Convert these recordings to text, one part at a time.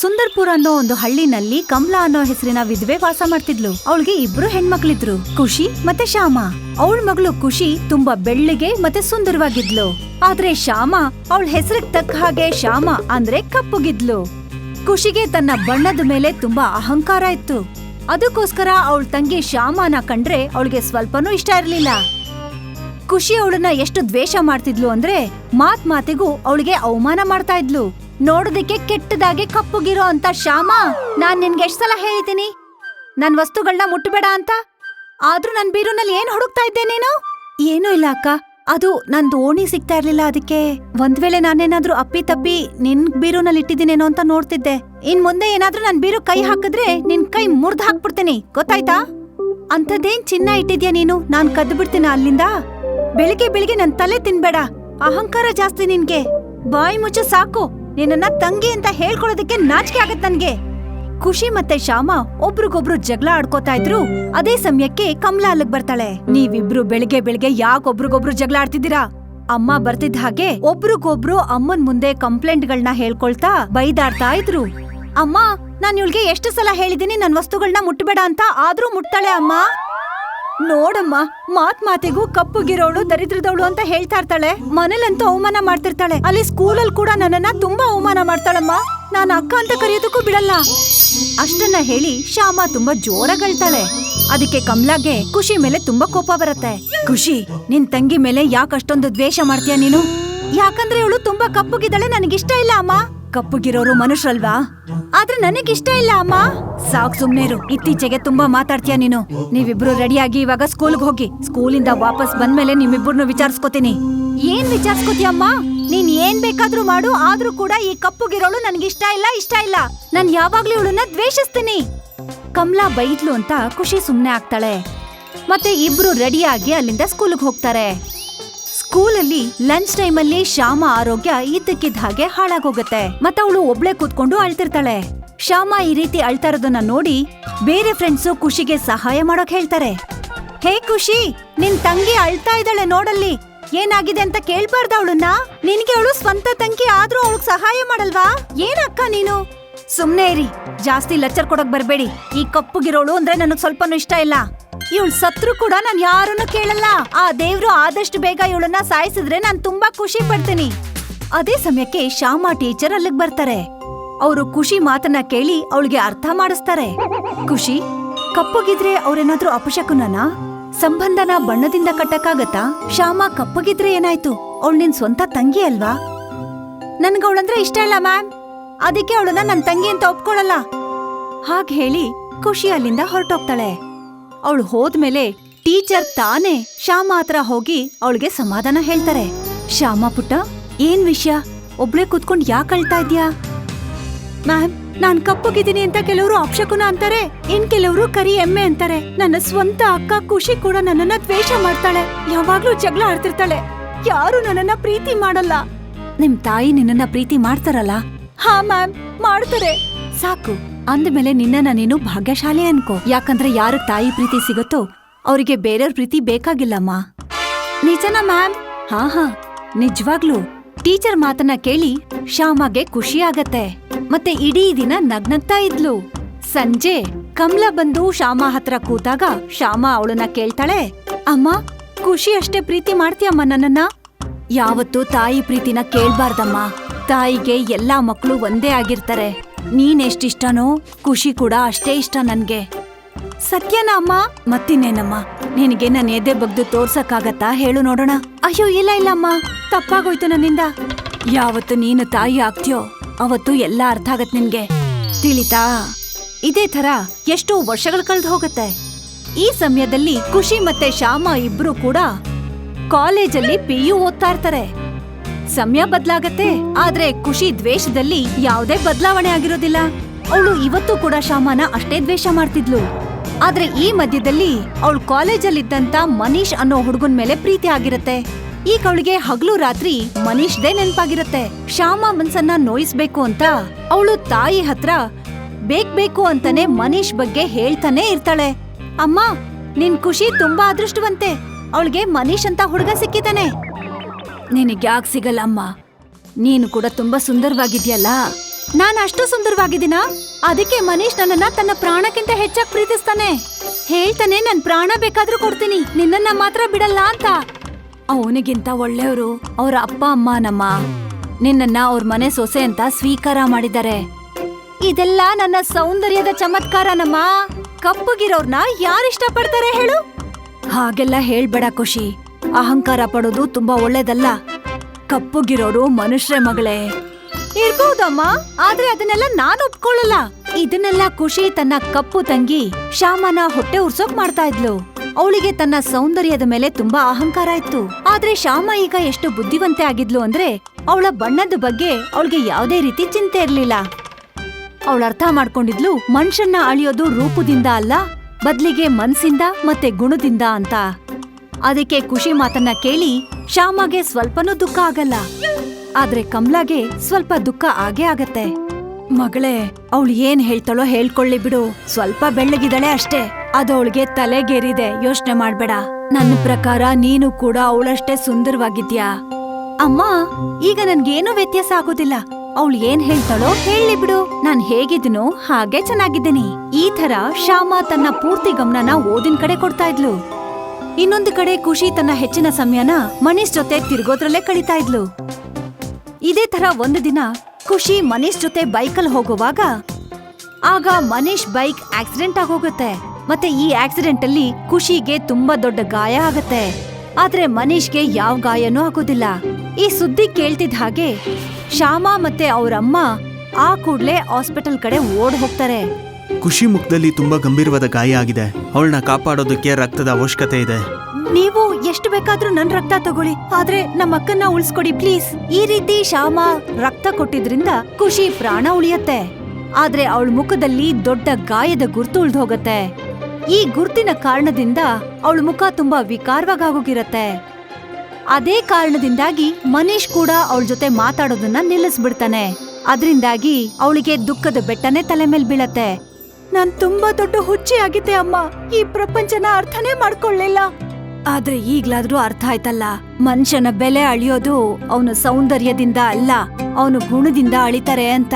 ಸುಂದರ್ಪುರ ಅನ್ನೋ ಒಂದು ಹಳ್ಳಿನಲ್ಲಿ ಕಮಲಾ ಅನ್ನೋ ಹೆಸರಿನ ವಿಧವೆ ವಾಸ ಮಾಡ್ತಿದ್ಲು. ಅವಳಿಗೆ ಇಬ್ರು ಹೆಣ್ಮಕ್ಳಿದ್ರು. ಖುಷಿ ಮತ್ತೆ ಶ್ಯಾಮ. ಅವಳ ಮಗಳು ಖುಷಿ ತುಂಬಾ ಬೆಳ್ಳಿಗೆ ಮತ್ತೆ ಸುಂದರವಾಗಿದ್ಲು. ಆದ್ರೆ ಶ್ಯಾಮ, ಅವಳ ಹೆಸರಿಗೆ ತಕ್ಕ ಹಾಗೆ ಶ್ಯಾಮ ಅಂದ್ರೆ ಕಪ್ಪುಗಿದ್ಲು. ಖುಷಿಗೆ ತನ್ನ ಬಣ್ಣದ ಮೇಲೆ ತುಂಬಾ ಅಹಂಕಾರ ಇತ್ತು. ಅದಕ್ಕೋಸ್ಕರ ಅವಳ ತಂಗಿ ಶ್ಯಾಮನ ಕಂಡ್ರೆ ಅವಳಿಗೆ ಸ್ವಲ್ಪನೂ ಇಷ್ಟ ಇರಲಿಲ್ಲ. ಖುಷಿ ಅವಳನ್ನ ಎಷ್ಟು ದ್ವೇಷ ಮಾಡ್ತಿದ್ಲು ಅಂದ್ರೆ ಮಾತ್ ಮಾತಿಗೂ ಅವಳಿಗೆ ಅವಮಾನ ಮಾಡ್ತಾ ಇದ್ಲು. ನೋಡೋದಕ್ಕೆ ಕೆಟ್ಟದಾಗಿ ಕಪ್ಪುಗಿರೋ ಅಂತ ಶ್ಯಾಮ, ನಾನ್ ನಿನ್ಗೆ ಎಷ್ಟ್ ಸಲ ಹೇಳಿದ್ದೀನಿ? ನನ್ ವಸ್ತುಗಳನ್ನ ಮುಟ್ಟಬೇಡ ಅಂತ? ಆದ್ರೂ ನನ್ ಬೀರುನಲ್ಲಿ ಏನ್ ಹುಡುಕ್ತಾ ಇದ್ದೆ ನೀನು? ಏನೂ ಇಲ್ಲ ಅಕ್ಕ. ಅದು ನಂದು ಓಣಿ ಸಿಗ್ತಾ ಇರ್ಲಿಲ್ಲ ಅದಕ್ಕೆ. ಒಂದ್ ವೇಳೆ ನಾನೇನಾದ್ರೂ ಅಪ್ಪಿ ತಪ್ಪಿ ನಿನ್ ಬೀರುನಲ್ಲಿ ಇಟ್ಟಿದ್ದೀನೇನೋ ಅಂತ ನೋಡ್ತಿದ್ದೆ. ಇನ್ ಮುಂದೆ ಏನಾದ್ರೂ ನನ್ ಬೀರು ಕೈ ಹಾಕಿದ್ರೆ ನಿನ್ ಕೈ ಮುರ್ದ್ ಹಾಕ್ಬಿಡ್ತೀನಿ. ಗೊತ್ತಾಯ್ತಾ? ಅಂಥದ್ದೇನ್ ಚಿನ್ನ ಇಟ್ಟಿದ್ಯಾ ನೀನು? ನಾನ್ ಕದ್ದು ಬಿಡ್ತೀನ ಅಲ್ಲಿಂದ? ಬೆಳಿಗ್ಗೆ ಬೆಳಿಗ್ಗೆ ನನ್ ತಲೆ ತಿನ್ಬೇಡ. ಅಹಂಕಾರ ಜಾಸ್ತಿ ನಿನ್ಗೆ. ಬಾಯಿ ಮುಚ್ಚ ಸಾಕು. ನಿನ್ನ ತಂಗಿ ಅಂತ ಹೇಳ್ಕೊಳ್ಳೋದಕ್ಕೆ ನಾಚಿಕೆ ಆಗತ್ ನನ್ಗೆ. ಖುಷಿ ಮತ್ತೆ ಶ್ಯಾಮ ಒಬ್ರಿಗೊಬ್ರು ಜಗಳ ಆಡ್ಕೋತಾ ಇದ್ರು, ಅದೇ ಸಮಯಕ್ಕೆ ಕಮಲಾ ಅಲ್ಲಿಗೆ ಬರ್ತಾಳೆ. ನೀವಿಬ್ರು ಬೆಳಿಗ್ಗೆ ಬೆಳಿಗ್ಗೆ ಯಾಕೆ ಒಬ್ರಿಗೊಬ್ರು ಜಗಳ ಆಡ್ತಿದ್ದೀರಾ? ಅಮ್ಮ ಬರ್ತಿದ್ದ ಹಾಗೆ ಒಬ್ರಿಗೊಬ್ರು ಅಮ್ಮನ್ ಮುಂದೆ ಕಂಪ್ಲೇಂಟ್ ಕಂಪ್ಲೇಂಟ್ಗಳನ್ನ ಹೇಳ್ಕೊಳ್ತಾ ಬೈದಾಡ್ತಾ ಇದ್ರು. ಅಮ್ಮ, ನಾನ್ ಇವಳಿಗೆ ಎಷ್ಟು ಸಲ ಹೇಳಿದೀನಿ ನನ್ ವಸ್ತುಗಳನ್ನ ಮುಟ್ಟಬೇಡ ಅಂತ ಆದ್ರೂ ಮುಟ್ತಾಳೆ ಅಮ್ಮ. ನೋಡಮ್ಮ, ಮಾತ್ ಮಾತಿಗೂ ಕಪ್ಪುಗಿರೋಳು, ದರಿದ್ರದವಳು ಅಂತ ಹೇಳ್ತಾ ಇರ್ತಾಳೆ. ಮನೇಲಂತೂ ಅವಮಾನ ಮಾಡ್ತಿರ್ತಾಳೆ. ಅಲ್ಲಿ ಸ್ಕೂಲಲ್ಲಿ ಕೂಡ ನನ್ನನ್ನ ತುಂಬಾ ಅವಮಾನ ಮಾಡ್ತಾಳಮ್ಮ. ನಾನು ಅಕ್ಕ ಅಂತ ಕರೆಯೋದಕ್ಕೂ ಬಿಡಲ್ಲ. ಅಷ್ಟನ್ನ ಹೇಳಿ ಶ್ಯಾಮ ತುಂಬಾ ಜೋರಾಗಳ್ತಾಳೆ. ಅದಕ್ಕೆ ಕಮಲಾಗೆ ಖುಷಿ ಮೇಲೆ ತುಂಬಾ ಕೋಪ ಬರುತ್ತೆ. ಖುಷಿ, ನಿನ್ ತಂಗಿ ಮೇಲೆ ಯಾಕಷ್ಟೊಂದು ದ್ವೇಷ ಮಾಡ್ತೀಯ ನೀನು? ಯಾಕಂದ್ರೆ ಇವಳು ತುಂಬಾ ಕಪ್ಪುಗಿದ್ದಾಳೆ, ನನಗಿಷ್ಟ ಇಲ್ಲ ಅಮ್ಮ. ಕಪ್ಪುಗಿರೋರು ಮನುಷ್ಯರಲ್ವಾ? ಆದ್ರೆ ನನಗಿಷ್ಟ ಇಲ್ಲ, ಅಮ್ಮ. ಸಾಕ್ ಸುಮ್ನೇರು ಇತ್ತೀಚೆಗೆ ತುಂಬಾ ಮಾತಾಡ್ತೀಯ ನೀನು. ನೀವಿಬ್ರು ರೆಡಿಯಾಗಿ ಇವಾಗ ಸ್ಕೂಲ್ಗೆ ಹೋಗಿ. ಸ್ಕೂಲಿಂದ ವಾಪಸ್ ಬಂದ್ಮೇಲೆ ನಿಮ್ಮಿಬ್ಬರನ್ನು ವಿಚಾರಿಸ್ಕೋತೀನಿ. ಏನ್ ವಿಚಾರಿಸ್ಕೋತೀಯಮ್ಮ? ನೀನ್ ಏನ್ ಬೇಕಾದ್ರೂ ಮಾಡು. ಆದ್ರೂ ಕೂಡ ಈ ಕಪ್ಪುಗಿರೋಳು ನನ್ಗಿಷ್ಟ ಇಲ್ಲ, ಇಷ್ಟ ಇಲ್ಲ. ನಾನ್ ಯಾವಾಗ್ಲೂ ಇವಳನ್ನ ದ್ವೇಷಿಸ್ತೀನಿ. ಕಮಲಾ ಬೈದ್ಲು ಅಂತ ಖುಷಿ ಸುಮ್ನೆ ಆಗ್ತಾಳೆ. ಮತ್ತೆ ಇಬ್ರು ರೆಡಿಯಾಗಿ ಅಲ್ಲಿಂದ ಸ್ಕೂಲ್ಗೆ ಹೋಗ್ತಾರೆ. ಸ್ಕೂಲಲ್ಲಿ ಲಂಚ್ ಟೈಮಲ್ಲಿ ಶ್ಯಾಮ ಆರೋಗ್ಯ ಇದ್ದಕ್ಕಿದ್ದ ಹಾಗೆ ಹಾಳಾಗೋಗತ್ತೆ. ಮತ್ತೆ ಅವಳು ಒಬ್ಳೆ ಕೂತ್ಕೊಂಡು ಅಳ್ತಿರ್ತಾಳೆ. ಶ್ಯಾಮ ಈ ರೀತಿ ಅಳ್ತಾ ಇರೋದನ್ನ ನೋಡಿ ಬೇರೆ ಫ್ರೆಂಡ್ಸು ಖುಷಿಗೆ ಸಹಾಯ ಮಾಡೋಕ್ ಹೇಳ್ತಾರೆ. ಹೇ ಖುಷಿ, ನಿನ್ ತಂಗಿ ಅಳ್ತಾ ಇದ್ದಾಳೆ ನೋಡಲ್ಲಿ. ಏನಾಗಿದೆ ಅಂತ ಕೇಳ್ಬಾರ್ದ ಅವಳನ್ನ. ನಿನ್ಗೆ ಅವಳು ಸ್ವಂತ ತಂಗಿ, ಆದ್ರೂ ಅವಳಗ್ ಸಹಾಯ ಮಾಡಲ್ವಾ? ಏನಕ್ಕ ನೀನು? ಸುಮ್ನೆ ಇರಿ. ಜಾಸ್ತಿ ಲೆಕ್ಚರ್ ಕೊಡಕ್ ಬರಬೇಡಿ. ಈ ಕಪ್ಪುಗಿರೋಳು ಅಂದ್ರೆ ನನಗ್ ಸ್ವಲ್ಪನೂ ಇಷ್ಟ ಇಲ್ಲ. ಇವಳು ಸತ್ರು ಕೂಡ ನಾನ್ ಯಾರನ್ನು ಕೇಳಲ್ಲ. ಆ ದೇವ್ರು ಆದಷ್ಟು ಬೇಗ ಇವಳನ್ನ ಸಾಯಿಸಿದ್ರೆ ನಾನ್ ತುಂಬಾ ಖುಷಿ ಪಡ್ತೀನಿ. ಅದೇ ಸಮಯಕ್ಕೆ ಶ್ಯಾಮ ಟೀಚರ್ ಅಲ್ಲಿಗ್ ಬರ್ತಾರೆ. ಅವರು ಖುಷಿ ಮಾತನ್ನ ಕೇಳಿ ಅವಳಿಗೆ ಅರ್ಥ ಮಾಡಿಸ್ತಾರೆ. ಖುಷಿ? ಕಪ್ಪುಗಿದ್ರೆ ಅವ್ರೇನಾದ್ರೂ ಅಪಶಕುನನ? ಸಂಬಂಧನ ಬಣ್ಣದಿಂದ ಕಟ್ಟಕ್ಕಾಗತ್ತಾ? ಶ್ಯಾಮ ಕಪ್ಪಗಿದ್ರೆ ಏನಾಯ್ತು? ಅವಳು ನಿನ್ ಸ್ವಂತ ತಂಗಿ ಅಲ್ವಾ? ನನ್ಗೆ ಇಷ್ಟ ಇಲ್ಲ ಮ್ಯಾಮ್. ಅದಕ್ಕೆ ಅವಳನ್ನ ನನ್ನ ತಂಗಿ ಅಂತ ಒಪ್ಕೊಳಲ್ಲ. ಹಾಗ್ ಹೇಳಿ ಖುಷಿ ಅಲ್ಲಿಂದ ಹೊರಟೋಗ್ತಾಳೆ. ಅವಳು ಹೋದ್ಮೇಲೆ ಟೀಚರ್ ತಾನೇ ಶ್ಯಾಮ ಹತ್ರ ಹೋಗಿ ಅವಳಿಗೆ ಸಮಾಧಾನ ಹೇಳ್ತಾರೆ. ಶ್ಯಾಮ ಪುಟ್ಟ, ಏನ್ ವಿಷಯ? ಒಬ್ಳೆ ಕೂತ್ಕೊಂಡು ಯಾಕೆ ಅಳ್ತಾ ಇದ್ಯಾ? ಮ್ಯಾಮ್, ನಾನ್ ಕಪ್ಪಗಿದ್ದೀನಿ ಅಂತ ಕೆಲವರು ಅಪ್ಶಕುನ ಅಂತಾರೆ. ಇನ್ ಕೆಲವರು ಕರಿ ಎಮ್ಮೆ ಅಂತಾರೆ. ನನ್ನ ಸ್ವಂತ ಅಕ್ಕ ಖುಷಿ ಕೂಡ ನನ್ನನ್ನ ದ್ವೇಷ ಮಾಡ್ತಾಳೆ. ಯಾವಾಗ್ಲೂ ಜಗಳ ಆಡ್ತಿರ್ತಾಳೆ. ಯಾರು ನನ್ನನ್ನ ಪ್ರೀತಿ ಮಾಡಲ್ಲ. ನಿಮ್ ತಾಯಿ ನಿನ್ನನ್ನ ಪ್ರೀತಿ ಮಾಡ್ತಾರಲ್ಲ? ಹಾ ಮ್ಯಾಮ್. ಮಾಡ್ತಾರೆ. ಸಾಕು. ಅಂದಮೇಲೆ ನಿನ್ನನ್ನ ನೀನು ಭಾಗ್ಯಶಾಲಿ ಅನ್ಕೋ. ಯಾಕಂದ್ರೆ ಯಾರ ತಾಯಿ ಪ್ರೀತಿ ಸಿಗುತ್ತೋ ಅವರಿಗೆ ಬೇರೆಯವ್ರ ಪ್ರೀತಿ ಬೇಕಾಗಿಲ್ಲಮ್ಮ ನಿಜನಾ ಮ್ಯಾಮ್? ಹಾ ಹಾ. ನಿಜವಾಗ್ಲು. ಟೀಚರ್ ಮಾತನ್ನ ಕೇಳಿ ಶ್ಯಾಮಗೆ ಖುಷಿ ಆಗತ್ತೆ. ಮತ್ತೆ ಇಡೀ ದಿನ ನಗ್ನಗ್ತಾ ಇದ್ಲು. ಸಂಜೆ ಕಮಲ ಬಂದು ಶ್ಯಾಮ ಹತ್ರ ಕೂತಾಗ ಶ್ಯಾಮ ಅವಳನ್ನ ಕೇಳ್ತಾಳೆ. ಅಮ್ಮ ಖುಷಿ ಅಷ್ಟೇ ಪ್ರೀತಿ ಮಾಡ್ತೀಯಮ್ಮ ನನ್ನನ್ನ? ಯಾವತ್ತೂ ತಾಯಿ ಪ್ರೀತಿನ ಕೇಳ್ಬಾರ್ದಮ್ಮ. ತಾಯಿಗೆ ಎಲ್ಲಾ ಮಕ್ಕಳು ಒಂದೇ ಆಗಿರ್ತಾರೆ. ನೀನೆಷ್ಟಿಷ್ಟನೋ ಖುಷಿ ಕೂಡ ಅಷ್ಟೇ ಇಷ್ಟ ನನ್ಗೆ. ಸತ್ಯನಾ ಅಮ್ಮ, ಮತ್ತಿನ್ನೇನಮ್ಮ? ನಿನಗೆ ನನ್ನ ಎದೆ ಬಗ್ದು ತೋರ್ಸಕ್ಕಾಗತ್ತಾ ಹೇಳು ನೋಡೋಣ. ಅಯ್ಯೋ, ಇಲ್ಲ ಇಲ್ಲ ಅಮ್ಮ. ತಪ್ಪಾಗೋಯ್ತು ನನ್ನಿಂದ. ಯಾವತ್ತು ನೀನು ತಾಯಿ ಆಗ್ತೀಯೋ, ಅವತ್ತು ಎಲ್ಲ ಅರ್ಥ ಆಗತ್ ನಿನ್ಗೆ. ತಿಳಿತಾ? ಇದೇ ತರ ಎಷ್ಟೋ ವರ್ಷಗಳು ಕಳೆದು ಹೋಗುತ್ತೆ. ಈ ಸಮಯದಲ್ಲಿ ಖುಷಿ ಮತ್ತೆ ಶ್ಯಾಮ ಇಬ್ರು ಕೂಡ ಕಾಲೇಜಲ್ಲಿ ಪಿ ಯು ಓದ್ತಾ ಇರ್ತಾರೆ. ಸಮಯ ಬದ್ಲಾಗತ್ತೆ. ಆದ್ರೆ ಖುಷಿ ದ್ವೇಷದಲ್ಲಿ ಯಾವುದೇ ಬದಲಾವಣೆ ಆಗಿರೋದಿಲ್ಲ. ಅವಳು ಇವತ್ತು ಕೂಡ ಶ್ಯಾಮನ ಅಷ್ಟೇ ದ್ವೇಷ ಮಾಡ್ತಿದ್ಲು. ಆದ್ರೆ ಈ ಮಧ್ಯದಲ್ಲಿ ಅವಳು ಕಾಲೇಜಲ್ಲಿದ್ದಂತ ಮನೀಶ್ ಅನ್ನೋ ಹುಡುಗನ್ ಮೇಲೆ ಪ್ರೀತಿ ಆಗಿರತ್ತೆ. ಈಗ ಅವಳಿಗೆ ಹಗಲು ರಾತ್ರಿ ಮನೀಶ್ದೇ ನೆನ್ಪಾಗಿರತ್ತೆ. ಶ್ಯಾಮ ಮನ್ಸನ್ನ ನೋಯಿಸ್ಬೇಕು ಅಂತ ಅವಳು ತಾಯಿ ಹತ್ರ ಬೇಕ್ ಬೇಕು ಅಂತಾನೆ ಮನೀಶ್ ಬಗ್ಗೆ ಹೇಳ್ತಾನೆ ಇರ್ತಾಳೆ. ಅಮ್ಮ, ನಿನ್ ಖುಷಿ ತುಂಬಾ ಅದೃಷ್ಟವಂತೆ. ಅವಳಿಗೆ ಮನೀಶ್ ಅಂತ ಹುಡುಗ ಸಿಕ್ಕಿದಾನೆ ನಿನಗ್ಯಾಕ್ ಸಿಗಲ್ಲ ಅಮ್ಮ. ನೀನು ಕೂಡ ತುಂಬಾ ಸುಂದರವಾಗಿದ್ಯಲ್ಲ? ನಾನು ಅಷ್ಟು ಸುಂದರವಾಗಿದ್ದೀನ? ಅದಕ್ಕೆ ಮನೀಶ್ ನನ್ನನ್ನ ತನ್ನ ಪ್ರಾಣಕ್ಕಿಂತ ಹೆಚ್ಚಾಗಿ ಪ್ರೀತಿಸ್ತಾನೆ. ಹೇಳ್ತಾನೆ, ನನ್ ಪ್ರಾಣ ಬೇಕಾದ್ರೂ ಕೊಡ್ತೀನಿ. ನಿನ್ನನ್ನ ಮಾತ್ರ ಬಿಡಲ್ಲ ಅಂತ. ಅವನಿಗಿಂತ ಒಳ್ಳೆಯವರು ಅವರ ಅಪ್ಪ, ಅಮ್ಮ, ನಮ್ಮ. ನಿನ್ನನ್ನ ಅವ್ರ ಮನೆ ಸೊಸೆ ಅಂತ ಸ್ವೀಕಾರ ಮಾಡಿದ್ದಾರೆ. ಇದೆಲ್ಲ ನನ್ನ ಸೌಂದರ್ಯದ ಚಮತ್ಕಾರನಮ್ಮ ಕಪ್ಪಗಿರೋರ್ನ ಯಾರು ಇಷ್ಟಪಡ್ತಾರೆ ಹೇಳು? ಹಾಗೆಲ್ಲ ಹೇಳ್ಬೇಡ ಖುಷಿ ಅಹಂಕಾರ ಪಡೋದು ತುಂಬಾ ಒಳ್ಳೇದಲ್ಲ. ಕಪ್ಪುಗಿರೋರು ಮನುಷ್ಯ ಮಗಳೇ. ಇರ್ಬಹುದಮ್ಮ ಆದ್ರೆ ಅದನ್ನೆಲ್ಲ ನಾನು ಒಪ್ಕೊಳ್ಳಲ್ಲ. ಇದನ್ನೆಲ್ಲ ಖುಷಿ ತನ್ನ ಕಪ್ಪು ತಂಗಿ ಶ್ಯಾಮನ ಹೊಟ್ಟೆ ಉರ್ಸೋಕ್ ಮಾಡ್ತಾ ಇದ್ಲು. ಅವಳಿಗೆ ತನ್ನ ಸೌಂದರ್ಯದ ಮೇಲೆ ತುಂಬಾ ಅಹಂಕಾರ ಇತ್ತು. ಆದ್ರೆ ಶ್ಯಾಮ ಈಗ ಎಷ್ಟು ಬುದ್ಧಿವಂತೆ ಆಗಿದ್ಲು ಅಂದ್ರೆ ಅವಳ ಬಣ್ಣದ ಬಗ್ಗೆ ಅವಳಿಗೆ ಯಾವುದೇ ರೀತಿ ಚಿಂತೆ ಇರ್ಲಿಲ್ಲ. ಅವಳು ಅರ್ಥ ಮಾಡ್ಕೊಂಡಿದ್ಲು, ಮನುಷ್ಯನ್ನ ಅಳಿಯೋದು ರೂಪದಿಂದ ಅಲ್ಲ, ಬದ್ಲಿಗೆ ಮನ್ಸಿಂದ ಮತ್ತೆ ಗುಣದಿಂದ ಅಂತ. ಅದಕ್ಕೆ ಖುಷಿ ಮಾತನ್ನ ಕೇಳಿ ಶ್ಯಾಮಗೆ ಸ್ವಲ್ಪನೂ ದುಃಖ ಆಗಲ್ಲ. ಆದ್ರೆ ಕಮ್ಲಾಗೆ ಸ್ವಲ್ಪ ದುಃಖ ಆಗೇ ಆಗತ್ತೆ. ಮಗಳೇ, ಅವಳು ಏನ್ ಹೇಳ್ತಾಳೋ ಹೇಳ್ಕೊಳ್ಳಿ ಬಿಡು. ಸ್ವಲ್ಪ ಬೆಳ್ಳಗಿದಾಳೆ ಅಷ್ಟೇ. ಅದವಳಿಗೆ ತಲೆಗೇರಿದೆ. ಯೋಚನೆ ಮಾಡ್ಬೇಡ. ನನ್ನ ಪ್ರಕಾರ ನೀನು ಕೂಡ ಅವಳಷ್ಟೇ ಸುಂದರವಾಗಿದ್ಯಾ? ಅಮ್ಮ, ಈಗ ನನ್ಗೇನು ವ್ಯತ್ಯಾಸ ಆಗೋದಿಲ್ಲ. ಅವಳು ಏನ್ ಹೇಳ್ತಾಳೋ ಹೇಳಿ ಬಿಡು. ನಾನ್ ಹೇಗಿದ್ನೋ ಹಾಗೆ ಚೆನ್ನಾಗಿದ್ದೀನಿ. ಈ ತರ ಶ್ಯಾಮ ತನ್ನ ಪೂರ್ತಿ ಗಮನನ ಓದಿನ ಕಡೆ ಕೊಡ್ತಾ ಇದ್ಲು. ಇನ್ನೊಂದು ಕಡೆ ಖುಷಿ ತನ್ನ ಹೆಚ್ಚಿನ ಸಮಯನ ಮನೀಶ್ ಜೊತೆ ತಿರ್ಗೋದ್ರಲ್ಲೇ ಕಳೀತಾ ಇದ್ಲು. ಇದೇ ತರ ಒಂದು ದಿನ ಖುಷಿ ಮನೀಶ್ ಜೊತೆ ಬೈಕಲ್ಲಿ ಹೋಗುವಾಗ ಆಗ ಮನೀಶ್ ಬೈಕ್ ಆಕ್ಸಿಡೆಂಟ್ ಆಗೋಗುತ್ತೆ. ಮತ್ತೆ ಈ ಆಕ್ಸಿಡೆಂಟ್ ಅಲ್ಲಿ ಖುಷಿಗೆ ತುಂಬಾ ದೊಡ್ಡ ಗಾಯ ಆಗತ್ತೆ. ಆದ್ರೆ ಮನೀಶ್ಗೆ ಯಾವ ಗಾಯನೂ ಆಗೋದಿಲ್ಲ. ಈ ಸುದ್ದಿ ಕೇಳ್ತಿದ್ದ ಹಾಗೆ ಶ್ಯಾಮ ಮತ್ತೆ ಅವರಮ್ಮ ಆ ಕೂಡ್ಲೆ ಹಾಸ್ಪಿಟಲ್ ಕಡೆ ಓಡ್ ಹೋಗ್ತಾರೆ. ಖುಷಿ ಮುಖದಲ್ಲಿ ತುಂಬಾ ಗಂಭೀರವಾದ ಗಾಯ ಆಗಿದೆ. ಅವಳನ್ನ ಕಾಪಾಡೋದಕ್ಕೆ ರಕ್ತದ ಅವಶ್ಯಕತೆ ಇದೆ. ನೀವು ಎಷ್ಟು ಬೇಕಾದ್ರೂ ನನ್ ರಕ್ತ ತಗೊಳ್ಳಿ. ಆದ್ರೆ ನಮ್ಮ ಅಕ್ಕನ್ನ ಉಳಿಸ್ಕೊಡಿ ಪ್ಲೀಸ್. ಈ ರೀತಿ ಶ್ಯಾಮ ರಕ್ತ ಕೊಟ್ಟಿದ್ರಿಂದ ಖುಷಿ ಪ್ರಾಣ ಉಳಿಯತ್ತೆ. ಆದ್ರೆ ಅವಳ ಮುಖದಲ್ಲಿ ದೊಡ್ಡ ಗಾಯದ ಗುರ್ತು ಉಳಿದು ಹೋಗತ್ತೆ ಈ ಗುರ್ತಿನ ಕಾರಣದಿಂದ ಅವಳ ಮುಖ ತುಂಬಾ ವಿಕಾರವಾಗೋಗಿರತ್ತೆ. ಅದೇ ಕಾರಣದಿಂದಾಗಿ ಮನೀಶ್ ಕೂಡ ಅವಳ ಜೊತೆ ಮಾತಾಡೋದನ್ನ ನಿಲ್ಲಿಸ್ಬಿಡ್ತಾನೆ. ಅದರಿಂದಾಗಿ ಅವಳಿಗೆ ದುಃಖದ ಬೆಟ್ಟನೆ ತಲೆ ಮೇಲೆ ಬೀಳತ್ತೆ. ನಾನ್ ತುಂಬಾ ದೊಡ್ಡ ಹುಚ್ಚಿ ಆಗಿದ್ದೆ ಅಮ್ಮ. ಈ ಪ್ರಪಂಚನ ಅರ್ಥನೇ ಮಾಡ್ಕೊಳ್ಳಿಲ್ಲ ಆದ್ರೆ ಈಗ್ಲಾದ್ರೂ ಅರ್ಥ ಆಯ್ತಲ್ಲ. ಮನುಷ್ಯನ ಬೆಲೆ ಅಳಿಯೋದು ಅವನ ಸೌಂದರ್ಯದಿಂದ ಅಲ್ಲ, ಅವನ ಗುಣದಿಂದ ಅಳಿತಾರೆ ಅಂತ.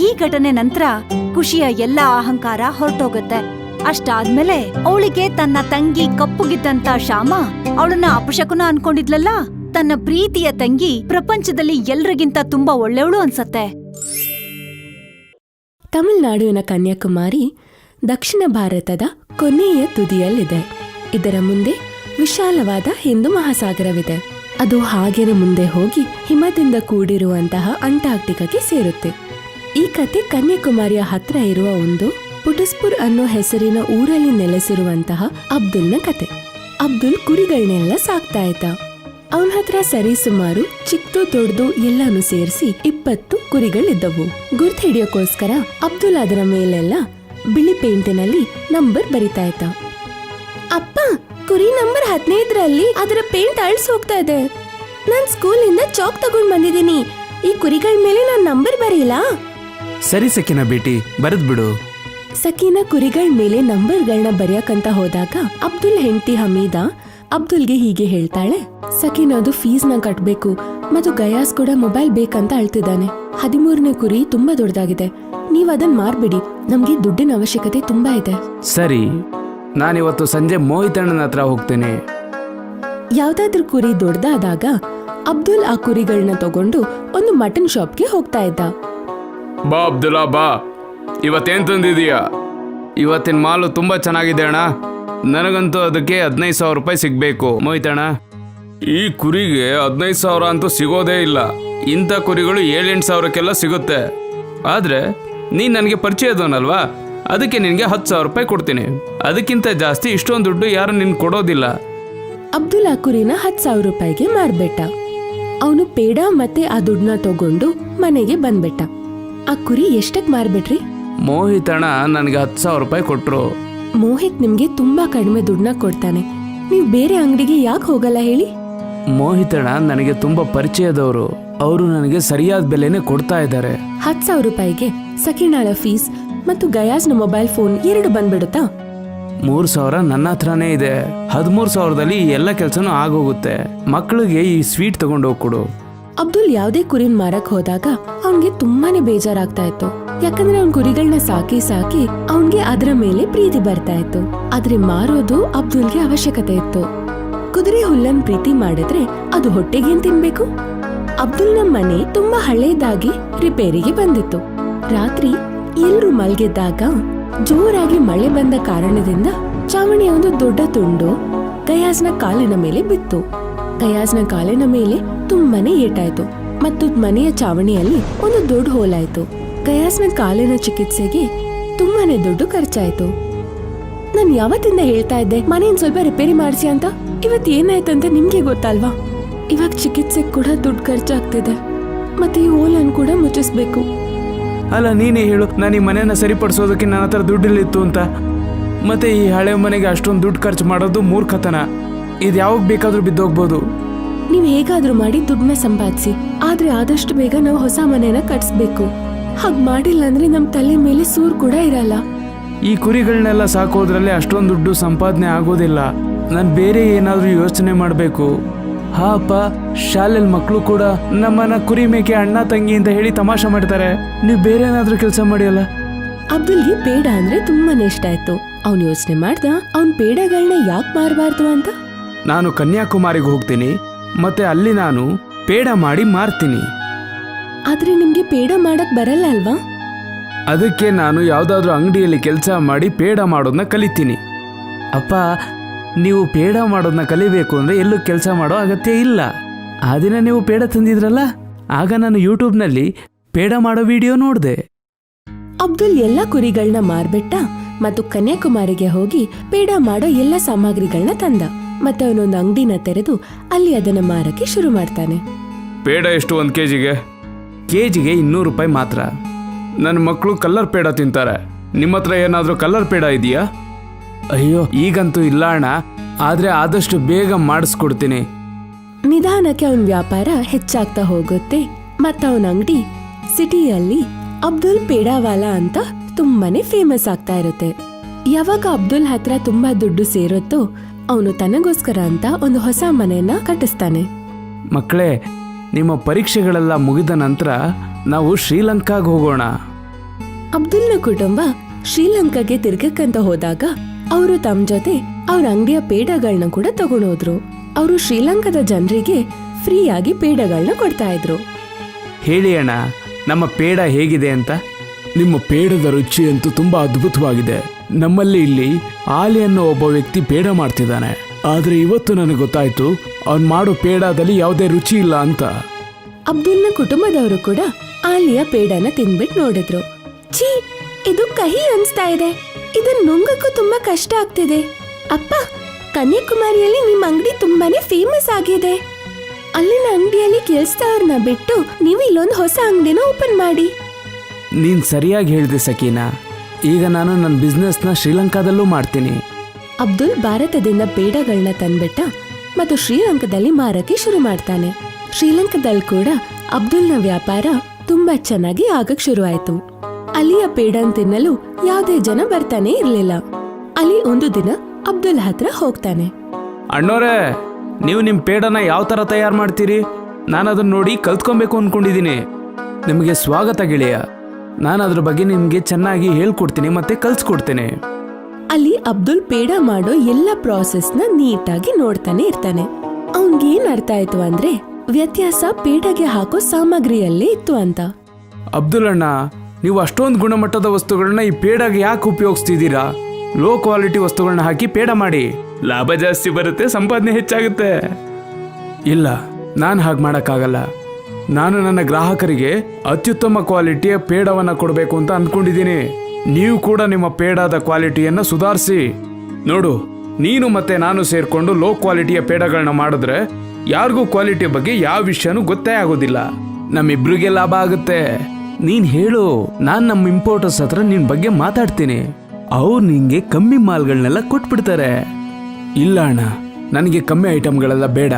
ಈ ಘಟನೆ ನಂತರ ಖುಷಿಯ ಎಲ್ಲ ಅಹಂಕಾರ ಹೊರಟೋಗುತ್ತೆ. ಅಷ್ಟಾದ್ಮೇಲೆ ಅವಳಿಗೆ ತನ್ನ ತಂಗಿ ಕಪ್ಪುಗಿದ್ದಂತ ಶ್ಯಾಮ ಅವಳನ್ನ ಅಪಶಕುನ ಅನ್ಕೊಂಡಿದ್ಲಲ್ಲ? ತನ್ನ ಪ್ರೀತಿಯ ತಂಗಿ ಪ್ರಪಂಚದಲ್ಲಿ ಎಲ್ರಿಗಿಂತ ತುಂಬಾ ಒಳ್ಳೆಯವಳು ಅನ್ಸತ್ತೆ. ತಮಿಳುನಾಡಿನ ಕನ್ಯಾಕುಮಾರಿ ದಕ್ಷಿಣ ಭಾರತದ ಕೊನೆಯ ತುದಿಯಲ್ಲಿದೆ. ಇದರ ಮುಂದೆ ವಿಶಾಲವಾದ ಹಿಂದೂ ಮಹಾಸಾಗರವಿದೆ. ಅದು ಹಾಗೇನೆ ಮುಂದೆ ಹೋಗಿ ಹಿಮದಿಂದ ಕೂಡಿರುವಂತಹ ಅಂಟಾರ್ಟಿಕಾಗೆ ಸೇರುತ್ತೆ. ಈ ಕತೆ ಕನ್ಯಾಕುಮಾರಿಯ ಹತ್ರ ಇರುವ ಒಂದು ಪುಟಸ್ಪುರ್ ಅನ್ನೋ ಹೆಸರಿನ ಊರಲ್ಲಿ ನೆಲೆಸಿರುವಂತಹ ಅಬ್ದುಲ್ನ ಕತೆ. ಅಬ್ದುಲ್ ಕುರಿಗಳನ್ನೆಲ್ಲ ಸಾಕ್ತಾ ಇದ್ದ. ಅವನ ಹತ್ರ ಸರಿ ಸುಮಾರು ಚಿಕ್ಕದು ದೊಡ್ಡದು ಎಲ್ಲಾನು ಸೇರಿಸಿ ಇಪ್ಪತ್ತು ಕುರಿಗಳಿದ್ದವು. ಗುರ್ತು ಹಿಡಿಯೋಕೋಸ್ಕರ ಅಬ್ದುಲ್ ಅದರ ಮೇಲೆಲ್ಲ ಬಿಳಿ ಪೇಂಟಿನಲ್ಲಿ ನಂಬರ್ ಬರಿತಾ ಇದ್ದ. ಅಪ್ಪ ಕುರಿ ನಂಬರ್ ಹದಿನೈದರಲ್ಲಿ ಅದರ ಪೇಂಟ್ ಅಳ್ಸ್ ಹೋಗ್ತಾ ಇದೆ. ನಾನ್ ಸ್ಕೂಲಿಂದ ಚಾಕ್ ತಗೊಂಡ್ ಬಂದಿದ್ದೀನಿ. ಈ ಕುರಿಗಳ ಮೇಲೆ ನಾನ್ ನಂಬರ್ ಬರೀಲಾ ಸರಿ ಸಕಿನ ಬೇಟಿ ಬರೆದ್ ಬಿಡು. ಸಕೀನ ಕುರಿಗಳ ಮೇಲೆ ನಂಬರ್ಗಳನ್ನ ಬರೆಯಕಂತ ಹೋದಾಗ ಅಬ್ದುಲ್ ಹೆಂಡತಿ ಹಮೀದಾ ಅಬ್ದುಲ್ಗೆ ಹೀಗೆ ಹೇಳ್ತಾಳೆ. ಸಕೀನ್ ಅದು ಫೀಸ್ನ ಕಟ್ಬೇಕು ಮತ್ತು ಗಯಾಸ್ ಕೂಡ ಮೊಬೈಲ್ ಬೇಕಂತ ಅಳ್ತಿದ್ದಾನೆ. ಹದಿಮೂರನೇ ಕುರಿ ತುಂಬಾ ದೊಡ್ಡದಾಗಿದೆ. ನೀವು ಅದನ್ನ ಮಾರ್ಬಿಡಿ. ನಮ್ಗೆ ದುಡ್ಡಿನ ಅವಶ್ಯಕತೆ ತುಂಬಾ ಇದೆ. ಸರಿ ನಾನಿವತ್ತು ಸಂಜೆ ಮೋಹಿತ್ ಅಣ್ಣನ ಹತ್ರ ಹೋಗ್ತೇನೆ. ಯಾವ್ದಾದ್ರೂ ಕುರಿ ದೊಡ್ಡದಾದಾಗ ಅಬ್ದುಲ್ ಆ ಕುರಿಗಳನ್ನ ತಗೊಂಡು ಒಂದು ಮಟನ್ ಶಾಪ್ಗೆ ಹೋಗ್ತಾ ಇದ್ದ. ಬಾ ಅಬ್ದುಲ್ಲಾ ಬಾ. ಇವತ್ತೇನ್ ತಂದಿದೀಯಾ? ಇವತ್ತಿನ ಮಾಲು ತುಂಬಾ ಚೆನ್ನಾಗಿದೆ ಅಣ್ಣ. ನನಗಂತೂ ಅದಕ್ಕೆ ಹದಿನೈದು ಸಾವಿರ ರೂಪಾಯಿ ಸಿಗ್ಬೇಕು. ಮೋಹಿತ್ ಅಣ್ಣ ಈ ಕುರಿಗೆ ಹದಿನೈದು ಸಾವಿರ ಅಂತೂ ಸಿಗೋದೇ ಇಲ್ಲ. ಇಂಥ ಕುರಿಗಳು ಏಳೆಂಟು ಸಾವಿರಕ್ಕೆಲ್ಲ ಸಿಗುತ್ತೆ. ಆದ್ರೆ ನೀನು ನನಗೆ ಪರಿಚಯದವನಲ್ವಾ ಅದಕ್ಕೆ ನಿನಗೆ ಹತ್ತು ಸಾವಿರ ರೂಪಾಯಿ ಕೊಡ್ತೀನಿ. ಅದಕ್ಕಿಂತ ಜಾಸ್ತಿ ಇಷ್ಟೊಂದು ದುಡ್ಡು ಯಾರು ನಿನ್ ಕೊಡೋದಿಲ್ಲ. ಅಬ್ದುಲ್ ಆ ಕುರಿನ ಹತ್ತು ಸಾವಿರ ರೂಪಾಯಿಗೆ ಮಾರ್ಬಿಟ್ಟ. ಅವನು ಪೇಡ ಮತ್ತೆ ಆ ದುಡ್ಡನ್ನ ತಗೊಂಡು ಮನೆಗೆ ಬಂದ್ಬಿಟ್ಟ. ಆ ಕುರಿ ಎಷ್ಟಕ್ ಮಾರ್ಬಿಟ್ರಿ? ಮೋಹಿತ್ ಅಣ್ಣ ನನಗೆ ಹತ್ತು ಸಾವಿರ ರೂಪಾಯಿ ಕೊಟ್ಟರು ಮೋಹಿತ್ ನಿಮ್ಗೆ ತುಂಬಾ ಕಡಿಮೆ ದುಡ್ಡನ್ನ ಕೊಡ್ತಾನೆ. ನೀವು ಬೇರೆ ಅಂಗಡಿಗೆ ಯಾಕೆ ಹೋಗಲ್ಲ ಹೇಳಿ? ಮೋಹಿತಣ್ಣ ನನಗೆ ತುಂಬಾ ಪರಿಚಯದವರು. ಅವರು ನನಗೆ ಸರಿಯಾದ ಬೆಲೆನೇ ಕೊಡ್ತಾ ಇದ್ದಾರೆ. ಹತ್ತು ಸಾವಿರ ರೂಪಾಯಿಗೆ ಸಕಿನಾಳ ಫೀಸ್ ಮತ್ತು ಗಯಾಸ್ನ ಮೊಬೈಲ್ ಫೋನ್ ಎರಡು ಬಂದ್ಬಿಡುತ್ತಾ? ಮೂರ್ ಸಾವಿರ ನನ್ನ ಹತ್ರನೇ ಇದೆ. ಹದಿಮೂರು ಸಾವಿರದಲ್ಲಿ ಈ ಎಲ್ಲ ಕೆಲಸನೂ ಆಗೋಗುತ್ತೆ. ಮಕ್ಕಳಿಗೆ ಈ ಸ್ವೀಟ್ ತಗೊಂಡು ಹೋಗ್ಕೊಡು ಅಬ್ದುಲ್ ಯಾವುದೇ ಕುರಿನ್ ಮಾರಕ್ ಹೋದಾಗ ಅವನ್ಗೆ ತುಂಬಾನೇ ಬೇಜಾರಾಗ್ತಾ ಇತ್ತು. ಯಾಕಂದ್ರೆ ಅವ್ನ್ ಕುರಿಗಳನ್ನ ಸಾಕಿ ಸಾಕಿ ಅವನ್ಗೆ ಅದರ ಮೇಲೆ ಪ್ರೀತಿ ಬರ್ತಾ ಇತ್ತು. ಆದ್ರೆ ಮಾರೋದು ಅಬ್ದುಲ್ಗೆ ಅವಶ್ಯಕತೆ ಇತ್ತು. ಕುದುರೆ ಹುಲ್ಲನ್ ಪ್ರೀತಿ ಮಾಡಿದ್ರೆ ಅದು ಹೊಟ್ಟೆಗೇನ್ ತಿನ್ಬೇಕು? ಅಬ್ದುಲ್ನ ಮನೆ ತುಂಬಾ ಹಳೇದಾಗಿ ರಿಪೇರಿಗೆ ಬಂದಿತ್ತು. ರಾತ್ರಿ ಎಲ್ರು ಮಲ್ಗಿದ್ದಾಗ ಜೋರಾಗಿ ಮಳೆ ಬಂದ ಕಾರಣದಿಂದ ಚಾವಣಿಯ ಒಂದು ದೊಡ್ಡ ತುಂಡು ಗಯಾಜ್ನ ಕಾಲಿನ ಮೇಲೆ ಬಿತ್ತು. ಗಯಾಜ್ನ ಕಾಲಿನ ಮೇಲೆ ತುಂಬಾನೇ ಏಟಾಯ್ತು ಮತ್ತು ಮನೆಯ ಚಾವಣಿಯಲ್ಲಿ ಒಂದು ದೊಡ್ಡ ಹೋಲಾಯ್ತು. ಕಯಾಸ್ನ ಕಾಲಿನ ಚಿಕಿತ್ಸೆಗೆ ತುಂಬಾನೇ ದುಡ್ಡು ಖರ್ಚಾಯ್ತು. ನಾನ್ ಯಾವತ್ತಿಂದ ಹೇಳ್ತಾ ಇದ್ದೆ? ಮನೆಯನ್ ಸ್ವಲ್ಪ ರಿಪೇರಿ ಮಾಡಿಸಿ ಅಂತ? ಇವತ್ ಏನಾಯ್ತಂತ ನಿಮ್ಗೆ ಗೊತ್ತಲ್ವಾ? ಇವಾಗ ಚಿಕಿತ್ಸೆಗೆ ಕೂಡ ದುಡ್ಡು ಖರ್ಚಾಗ್ತಿದೆ. ಮತ್ತೆ ಈ ಓಲನ್ ಕೂಡ ಮುಚ್ಚಿಸ್ಬೇಕು. ಅಲ್ಲ ನೀನೇ ಹೇಳು. ನಾನು ಈ ಮನೆಯನ್ನ ಸರಿಪಡಿಸೋದಕ್ಕೆ ನನ್ನ ಹತ್ರ ದುಡ್ಡಿಲ್ಲಿತ್ತು ಅಂತ. ಮತ್ತೆ ಈ ಹಳೆ ಮನೆಗೆ ಅಷ್ಟೊಂದು ದುಡ್ಡು ಖರ್ಚು ಮಾಡೋದು ಮೂರ್ಖತನ. ಇದು ಯಾವಾಗ ಬೇಕಾದ್ರೂ ಬಿದ್ದೋಗ್ಬೋದು. ನೀವು ಹೇಗಾದ್ರೂ ಮಾಡಿ ದುಡ್ಡನ್ನ ಸಂಪಾದಿಸಿ. ಆದ್ರೆ ಆದಷ್ಟು ಬೇಗ ನಾವು ಹೊಸ ಮನೆಯನ್ನ ಕಟ್ಸ್ಬೇಕು. ಹಾಗ್ ಮಾಡಿಲ್ಲ ಅಂದ್ರೆ ನಮ್ ತಲೆ ಮೇಲೆ ಸೂರ್ ಕೂಡ ಇರಲ್ಲ. ಈ ಕುರಿಗಳನ್ನೆಲ್ಲ ಸಾಕೋದ್ರಲ್ಲಿ ಅಷ್ಟೊಂದು ದುಡ್ಡು ಸಂಪಾದನೆ ಆಗೋದಿಲ್ಲ. ನಾನು ಬೇರೆ ಏನಾದರೂ ಯೋಚನೆ ಮಾಡಬೇಕು? ಹಾ ಅಪ್ಪ. ಶಾಲೆಯಲ್ಲಿ ಮಕ್ಕಳು ಕೂಡ ನಮ್ಮನ್ನ ಕುರಿ ಮೇಕೆ ಅಣ್ಣ ತಂಗಿ ಅಂತ ಹೇಳಿ ತಮಾಷೆ ಮಾಡ್ತಾರೆ. ನೀವು ಬೇರೆ ಏನಾದರೂ ಕೆಲಸ ಮಾಡಿಯಲ್ಲ? ಅಬ್ದುಲ್ಗೆ ಪೇಡ ಅಂದ್ರೆ ತುಂಬಾನೇ ಇಷ್ಟ ಆಯ್ತು. ಅವ್ನು ಯೋಚನೆ ಮಾಡ್ದ ಅವ್ನ್ ಪೇಡಗಳನ್ನ ಯಾಕೆ ಮಾರಬಾರ್ದು ಅಂತ? ನಾನು ಕನ್ಯಾಕುಮಾರಿಗೆ ಹೋಗ್ತೀನಿ. ಮತ್ತೆ ಅಲ್ಲಿ ನಾನು ಪೇಡ ಮಾಡಿ ಮಾರ್ತೀನಿ. ಆದ್ರೆ ನಿಮ್ಗೆ ಪೇಡ ಮಾಡಕ್ ಬರಲ್ಲ ಅಲ್ವಾ? ಅದಕ್ಕೆ ನಾನು ಯಾವುದಾದ್ರೂ ಅಂಗಡಿಯಲ್ಲಿ ಕೆಲಸ ಮಾಡಿ ಪೇಡ ಮಾಡೋದನ್ನ ಕಲಿತೀನಿ. ಅಪ್ಪ ನೀವು ಪೇಡ ಮಾಡೋದನ್ನ ಕಲಿಬೇಕು ಅಂದರೆ ಎಲ್ಲೂ ಕೆಲಸ ಮಾಡೋ ಅಗತ್ಯ ಇಲ್ಲ. ಆ ದಿನ ನೀವು ಪೇಡ ತಂದಿದ್ರಲ್ಲ? ಆಗ ನಾನು ಯೂಟ್ಯೂಬ್ನಲ್ಲಿ ಪೇಡ ಮಾಡೋ ವಿಡಿಯೋ ನೋಡಿದೆ. ಅಬ್ದುಲ್ ಎಲ್ಲ ಕುರಿಗಳನ್ನ ಮಾರ್ಬಿಟ್ಟ ಮತ್ತು ಕನ್ಯಾಕುಮಾರಿಗೆ ಹೋಗಿ ಪೇಡ ಮಾಡೋ ಎಲ್ಲ ಸಾಮಗ್ರಿಗಳನ್ನ ತಂದ. ಮತ್ತೆ ಅವನೊಂದು ಅಂಗಡಿನ ತೆರೆದು ಅಲ್ಲಿ ಅದನ್ನ ಮಾರಕ್ಕೆ ಶುರು ಮಾಡ್ತಾನೆ. ಪೇಡ ಎಷ್ಟು ಒಂದು ಕೆ ಜಿಗೆ ಕೆ ಜಿಗೆ ಇನ್ನೂರು ರೂಪಾಯಿ ಮಾತ್ರ. ನನ್ನ ಮಕ್ಕಳು ಕಲ್ಲರ್ ಪೇಡ ತಿಂತಾರೆ. ನಿಮ್ಮ ಹತ್ರ ಏನಾದರೂ ಕಲ್ಲರ್ ಪೇಡ ಇದೆಯಾ? ಅಯ್ಯೋ ಈಗಂತೂ ಇಲ್ಲ ಅಣ್ಣ. ಆದ್ರೆ ಆದಷ್ಟು ಬೇಗ ಮಾಡಿಸ್ಕೊಡ್ತೀನಿ. ನಿಧಾನಕ್ಕೆ ಅವನ ವ್ಯಾಪಾರ ಹೆಚ್ಚಾಗ್ತಾ ಹೋಗುತ್ತೆ. ಮತ್ತ ಅವನ ಅಂಗಡಿ ಸಿಟಿಯಲ್ಲಿ ಅಬ್ದುಲ್ ಪೇಡಾವಾಲಾ ಅಂತ ತುಂಬಾನೇ ಫೇಮಸ್ ಆಗ್ತಾ ಇರುತ್ತೆ. ಯಾವಾಗ ಅಬ್ದುಲ್ ಹತ್ರ ತುಂಬಾ ದುಡ್ಡು ಸೇರುತ್ತೋ ಅವನು ತನಗೋಸ್ಕರ ಅಂತ ಒಂದು ಹೊಸ ಮನೆಯನ್ನ ಕಟ್ಟಿಸ್ತಾನೆ. ಮಕ್ಕಳೇ ನಿಮ್ಮ ಪರೀಕ್ಷೆಗಳೆಲ್ಲ ಮುಗಿದ ನಂತರ ನಾವು ಶ್ರೀಲಂಕಾಗೆ ಹೋಗೋಣ. ಅಬ್ದುಲ್ನ ಕುಟುಂಬ ಶ್ರೀಲಂಕಾಗೆ ತಿರ್ಗಕ್ಕಂತ ಹೋದಾಗ ಅವರು ತಮ್ಮ ಜೊತೆ ಅವ್ರ ಅಂಗಡಿಯ ಪೇಡಗಳನ್ನ ಕೂಡ ತಗೊಂಡೋದ್ರು. ಅವರು ಶ್ರೀಲಂಕಾದ ಜನರಿಗೆ ಫ್ರೀಯಾಗಿ ಪೇಡಗಳನ್ನ ಕೊಡ್ತಾ ಇದ್ರು ಹೇಳಿ ಅಣ್ಣ ನಮ್ಮ ಪೇಡ ಹೇಗಿದೆ ಅಂತ? ನಿಮ್ಮ ಪೇಡದ ರುಚಿ ಅಂತೂ ತುಂಬಾ ಅದ್ಭುತವಾಗಿದೆ. ನಮ್ಮಲ್ಲಿ ಇಲ್ಲಿ ಆಲಿ ಅನ್ನೋ ಒಬ್ಬ ವ್ಯಕ್ತಿ ಪೇಡ ಮಾಡ್ತಿದ್ದಾನೆ. ಆದ್ರೆ ಇವತ್ತು ನನಗೆ ಗೊತ್ತಾಯ್ತು ಅವ್ನು ಮಾಡೋ ಪೇಡದಲ್ಲಿ ಯಾವುದೇ ರುಚಿ ಇಲ್ಲ ಅಂತ. ಅಬ್ದುಲ್ನ ಕುಟುಂಬದವರು ಕೂಡ ಆಲಿಯ ಪೇಡನ ತಿನ್ಬಿಟ್ಟು ನೋಡಿದ್ರು. ಛೀ ಇದು ಕಹಿ ಅನ್ಸ್ತಾ ಇದೆ. ಇದನ್ ನುಂಗಕ್ಕೂ ತುಂಬಾ ಕಷ್ಟ ಆಗ್ತಿದೆ. ಅಪ್ಪ ಕನ್ಯಾಕುಮಾರಿಯಲ್ಲಿ ನಿಮ್ಮ ಅಂಗಡಿ ತುಂಬಾನೇ ಫೇಮಸ್ ಆಗಿದೆ. ಅಲ್ಲಿನ ಅಂಗಡಿಯಲ್ಲಿ ಕೆಲ್ಸದವ್ರನ್ನ ಬಿಟ್ಟು ನೀವು ಇಲ್ಲೊಂದು ಹೊಸ ಅಂಗಡಿನ ಓಪನ್ ಮಾಡಿ. ನೀನ್ ಸರಿಯಾಗಿ ಹೇಳಿದೆ ಸಕೀನಾ. ಈಗ ನಾನು ನನ್ನ ಬಿಸ್ನೆಸ್ನ ಶ್ರೀಲಂಕಾದಲ್ಲೂ ಮಾಡ್ತೀನಿ. ಅಬ್ದುಲ್ ಭಾರತದಿಂದ ಬೇಡಗಳನ್ನ ತಂದ್ಬಿಟ್ಟ ಮತ್ತು ಶ್ರೀಲಂಕಾದಲ್ಲಿ ಮಾರಕ್ಕೆ ಶುರು ಮಾಡ್ತಾನೆ. ಶ್ರೀಲಂಕಾದಲ್ಲಿ ಕೂಡ ಅಬ್ದುಲ್ನ ವ್ಯಾಪಾರ ತುಂಬಾ ಚೆನ್ನಾಗಿ ಆಗಕ್ ಶುರುವಾಯ್ತು. ಅಲ್ಲಿಯ ಪೇಡನ್ ತಿನ್ನಲು ಯಾವುದೇ ಜನ ಬರ್ತಾನೆ ಇರ್ಲಿಲ್ಲ. ಅಲಿ ಒಂದು ದಿನ ಅಬ್ದುಲ್ ಹತ್ರ ಹೋಗ್ತಾನೆ. ಅಣ್ಣೋರೇ ನೀವು ನಿಮ್ಮ ಪೇಡನ ಯಾವ ತರ ತಯಾರು ಮಾಡ್ತೀರಿ? ನಾನು ಅದನ್ನ ನೋಡಿ ಕಲ್ತ್ಕೊಬೇಕು ಅಂದ್ಕೊಂಡಿದ್ದೀನಿ ನಿಮಗೆ ಸ್ವಾಗತ ಗೆಳೆಯ. ನಾನು ಅದ್ರ ಬಗ್ಗೆ ನಿಮಗೆ ಚೆನ್ನಾಗಿ ಹೇಳ್ಕೊಡ್ತೀನಿ ಮತ್ತೆ ಕಲ್ಸ್ಕೊಡ್ತೇನೆ. ಅಲ್ಲಿ ಅಬ್ದುಲ್ ಪೇಡ ಮಾಡೋ ಎಲ್ಲ ಪ್ರಾಸೆಸ್ನ ನೀಟಾಗಿ ನೋಡ್ತಾನೆ ಇರ್ತಾನೆ. ಅವನ್ಗೇನ್ ಅರ್ಥ ಆಯ್ತು ಅಂದ್ರೆ ವ್ಯತ್ಯಾಸ ಪೇಡಗೆ ಹಾಕೋ ಸಾಮಗ್ರಿಯಲ್ಲೇ ಇತ್ತು ಅಂತ. ಅಬ್ದುಲ್ ಅಣ್ಣ ನೀವು ಅಷ್ಟೊಂದು ಗುಣಮಟ್ಟದ ವಸ್ತುಗಳನ್ನ ಈ ಪೇಡಾಗಿ ಯಾಕೆ ಉಪಯೋಗಿಸ್ತಿದ್ದೀರಾ? ಲೋ ಕ್ವಾಲಿಟಿ ವಸ್ತುಗಳನ್ನ ಹಾಕಿ ಪೇಡ ಮಾಡಿ. ಲಾಭ ಜಾಸ್ತಿ ಬರುತ್ತೆ, ಸಂಪಾದನೆ ಹೆಚ್ಚಾಗುತ್ತೆ. ಇಲ್ಲ, ನಾನು ಹಾಗೆ ಮಾಡೋಕ್ಕಾಗಲ್ಲ. ನಾನು ನನ್ನ ಗ್ರಾಹಕರಿಗೆ ಅತ್ಯುತ್ತಮ ಕ್ವಾಲಿಟಿಯ ಪೇಡವನ್ನು ಕೊಡಬೇಕು ಅಂತ ಅಂದ್ಕೊಂಡಿದ್ದೀನಿ ನೀವು ಕೂಡ ನಿಮ್ಮ ಪೇಡಾದ ಕ್ವಾಲಿಟಿಯನ್ನು ಸುಧಾರಿಸಿ. ನೋಡು, ನೀನು ಮತ್ತೆ ನಾನು ಸೇರಿಕೊಂಡು ಲೋ ಕ್ವಾಲಿಟಿಯ ಪೇಡಗಳನ್ನ ಮಾಡಿದ್ರೆ ಯಾರಿಗೂ ಕ್ವಾಲಿಟಿ ಬಗ್ಗೆ ಯಾವ ವಿಷಯನೂ ಗೊತ್ತೇ ಆಗೋದಿಲ್ಲ. ನಮ್ಮಿಬ್ರಿಗೆ ಲಾಭ ಆಗುತ್ತೆ. ನೀನ್ ಹೇಳು. ನಾನ್ ನಮ್ಮ ಇಂಪೋರ್ಟರ್ಸ್ ಹತ್ರ ನಿನ್ ಬಗ್ಗೆ ಮಾತಾಡ್ತೀನಿ. ಅವ್ರು ನಿಂಗೆ ಕಮ್ಮಿ ಮಾಲ್ಗಳನ್ನೆಲ್ಲ ಕೊಟ್ಬಿಡ್ತಾರೆ. ಇಲ್ಲ ಅಣ್ಣ ನನಗೆ ಕಮ್ಮಿ ಐಟಮ್ಗಳೆಲ್ಲ ಬೇಡ.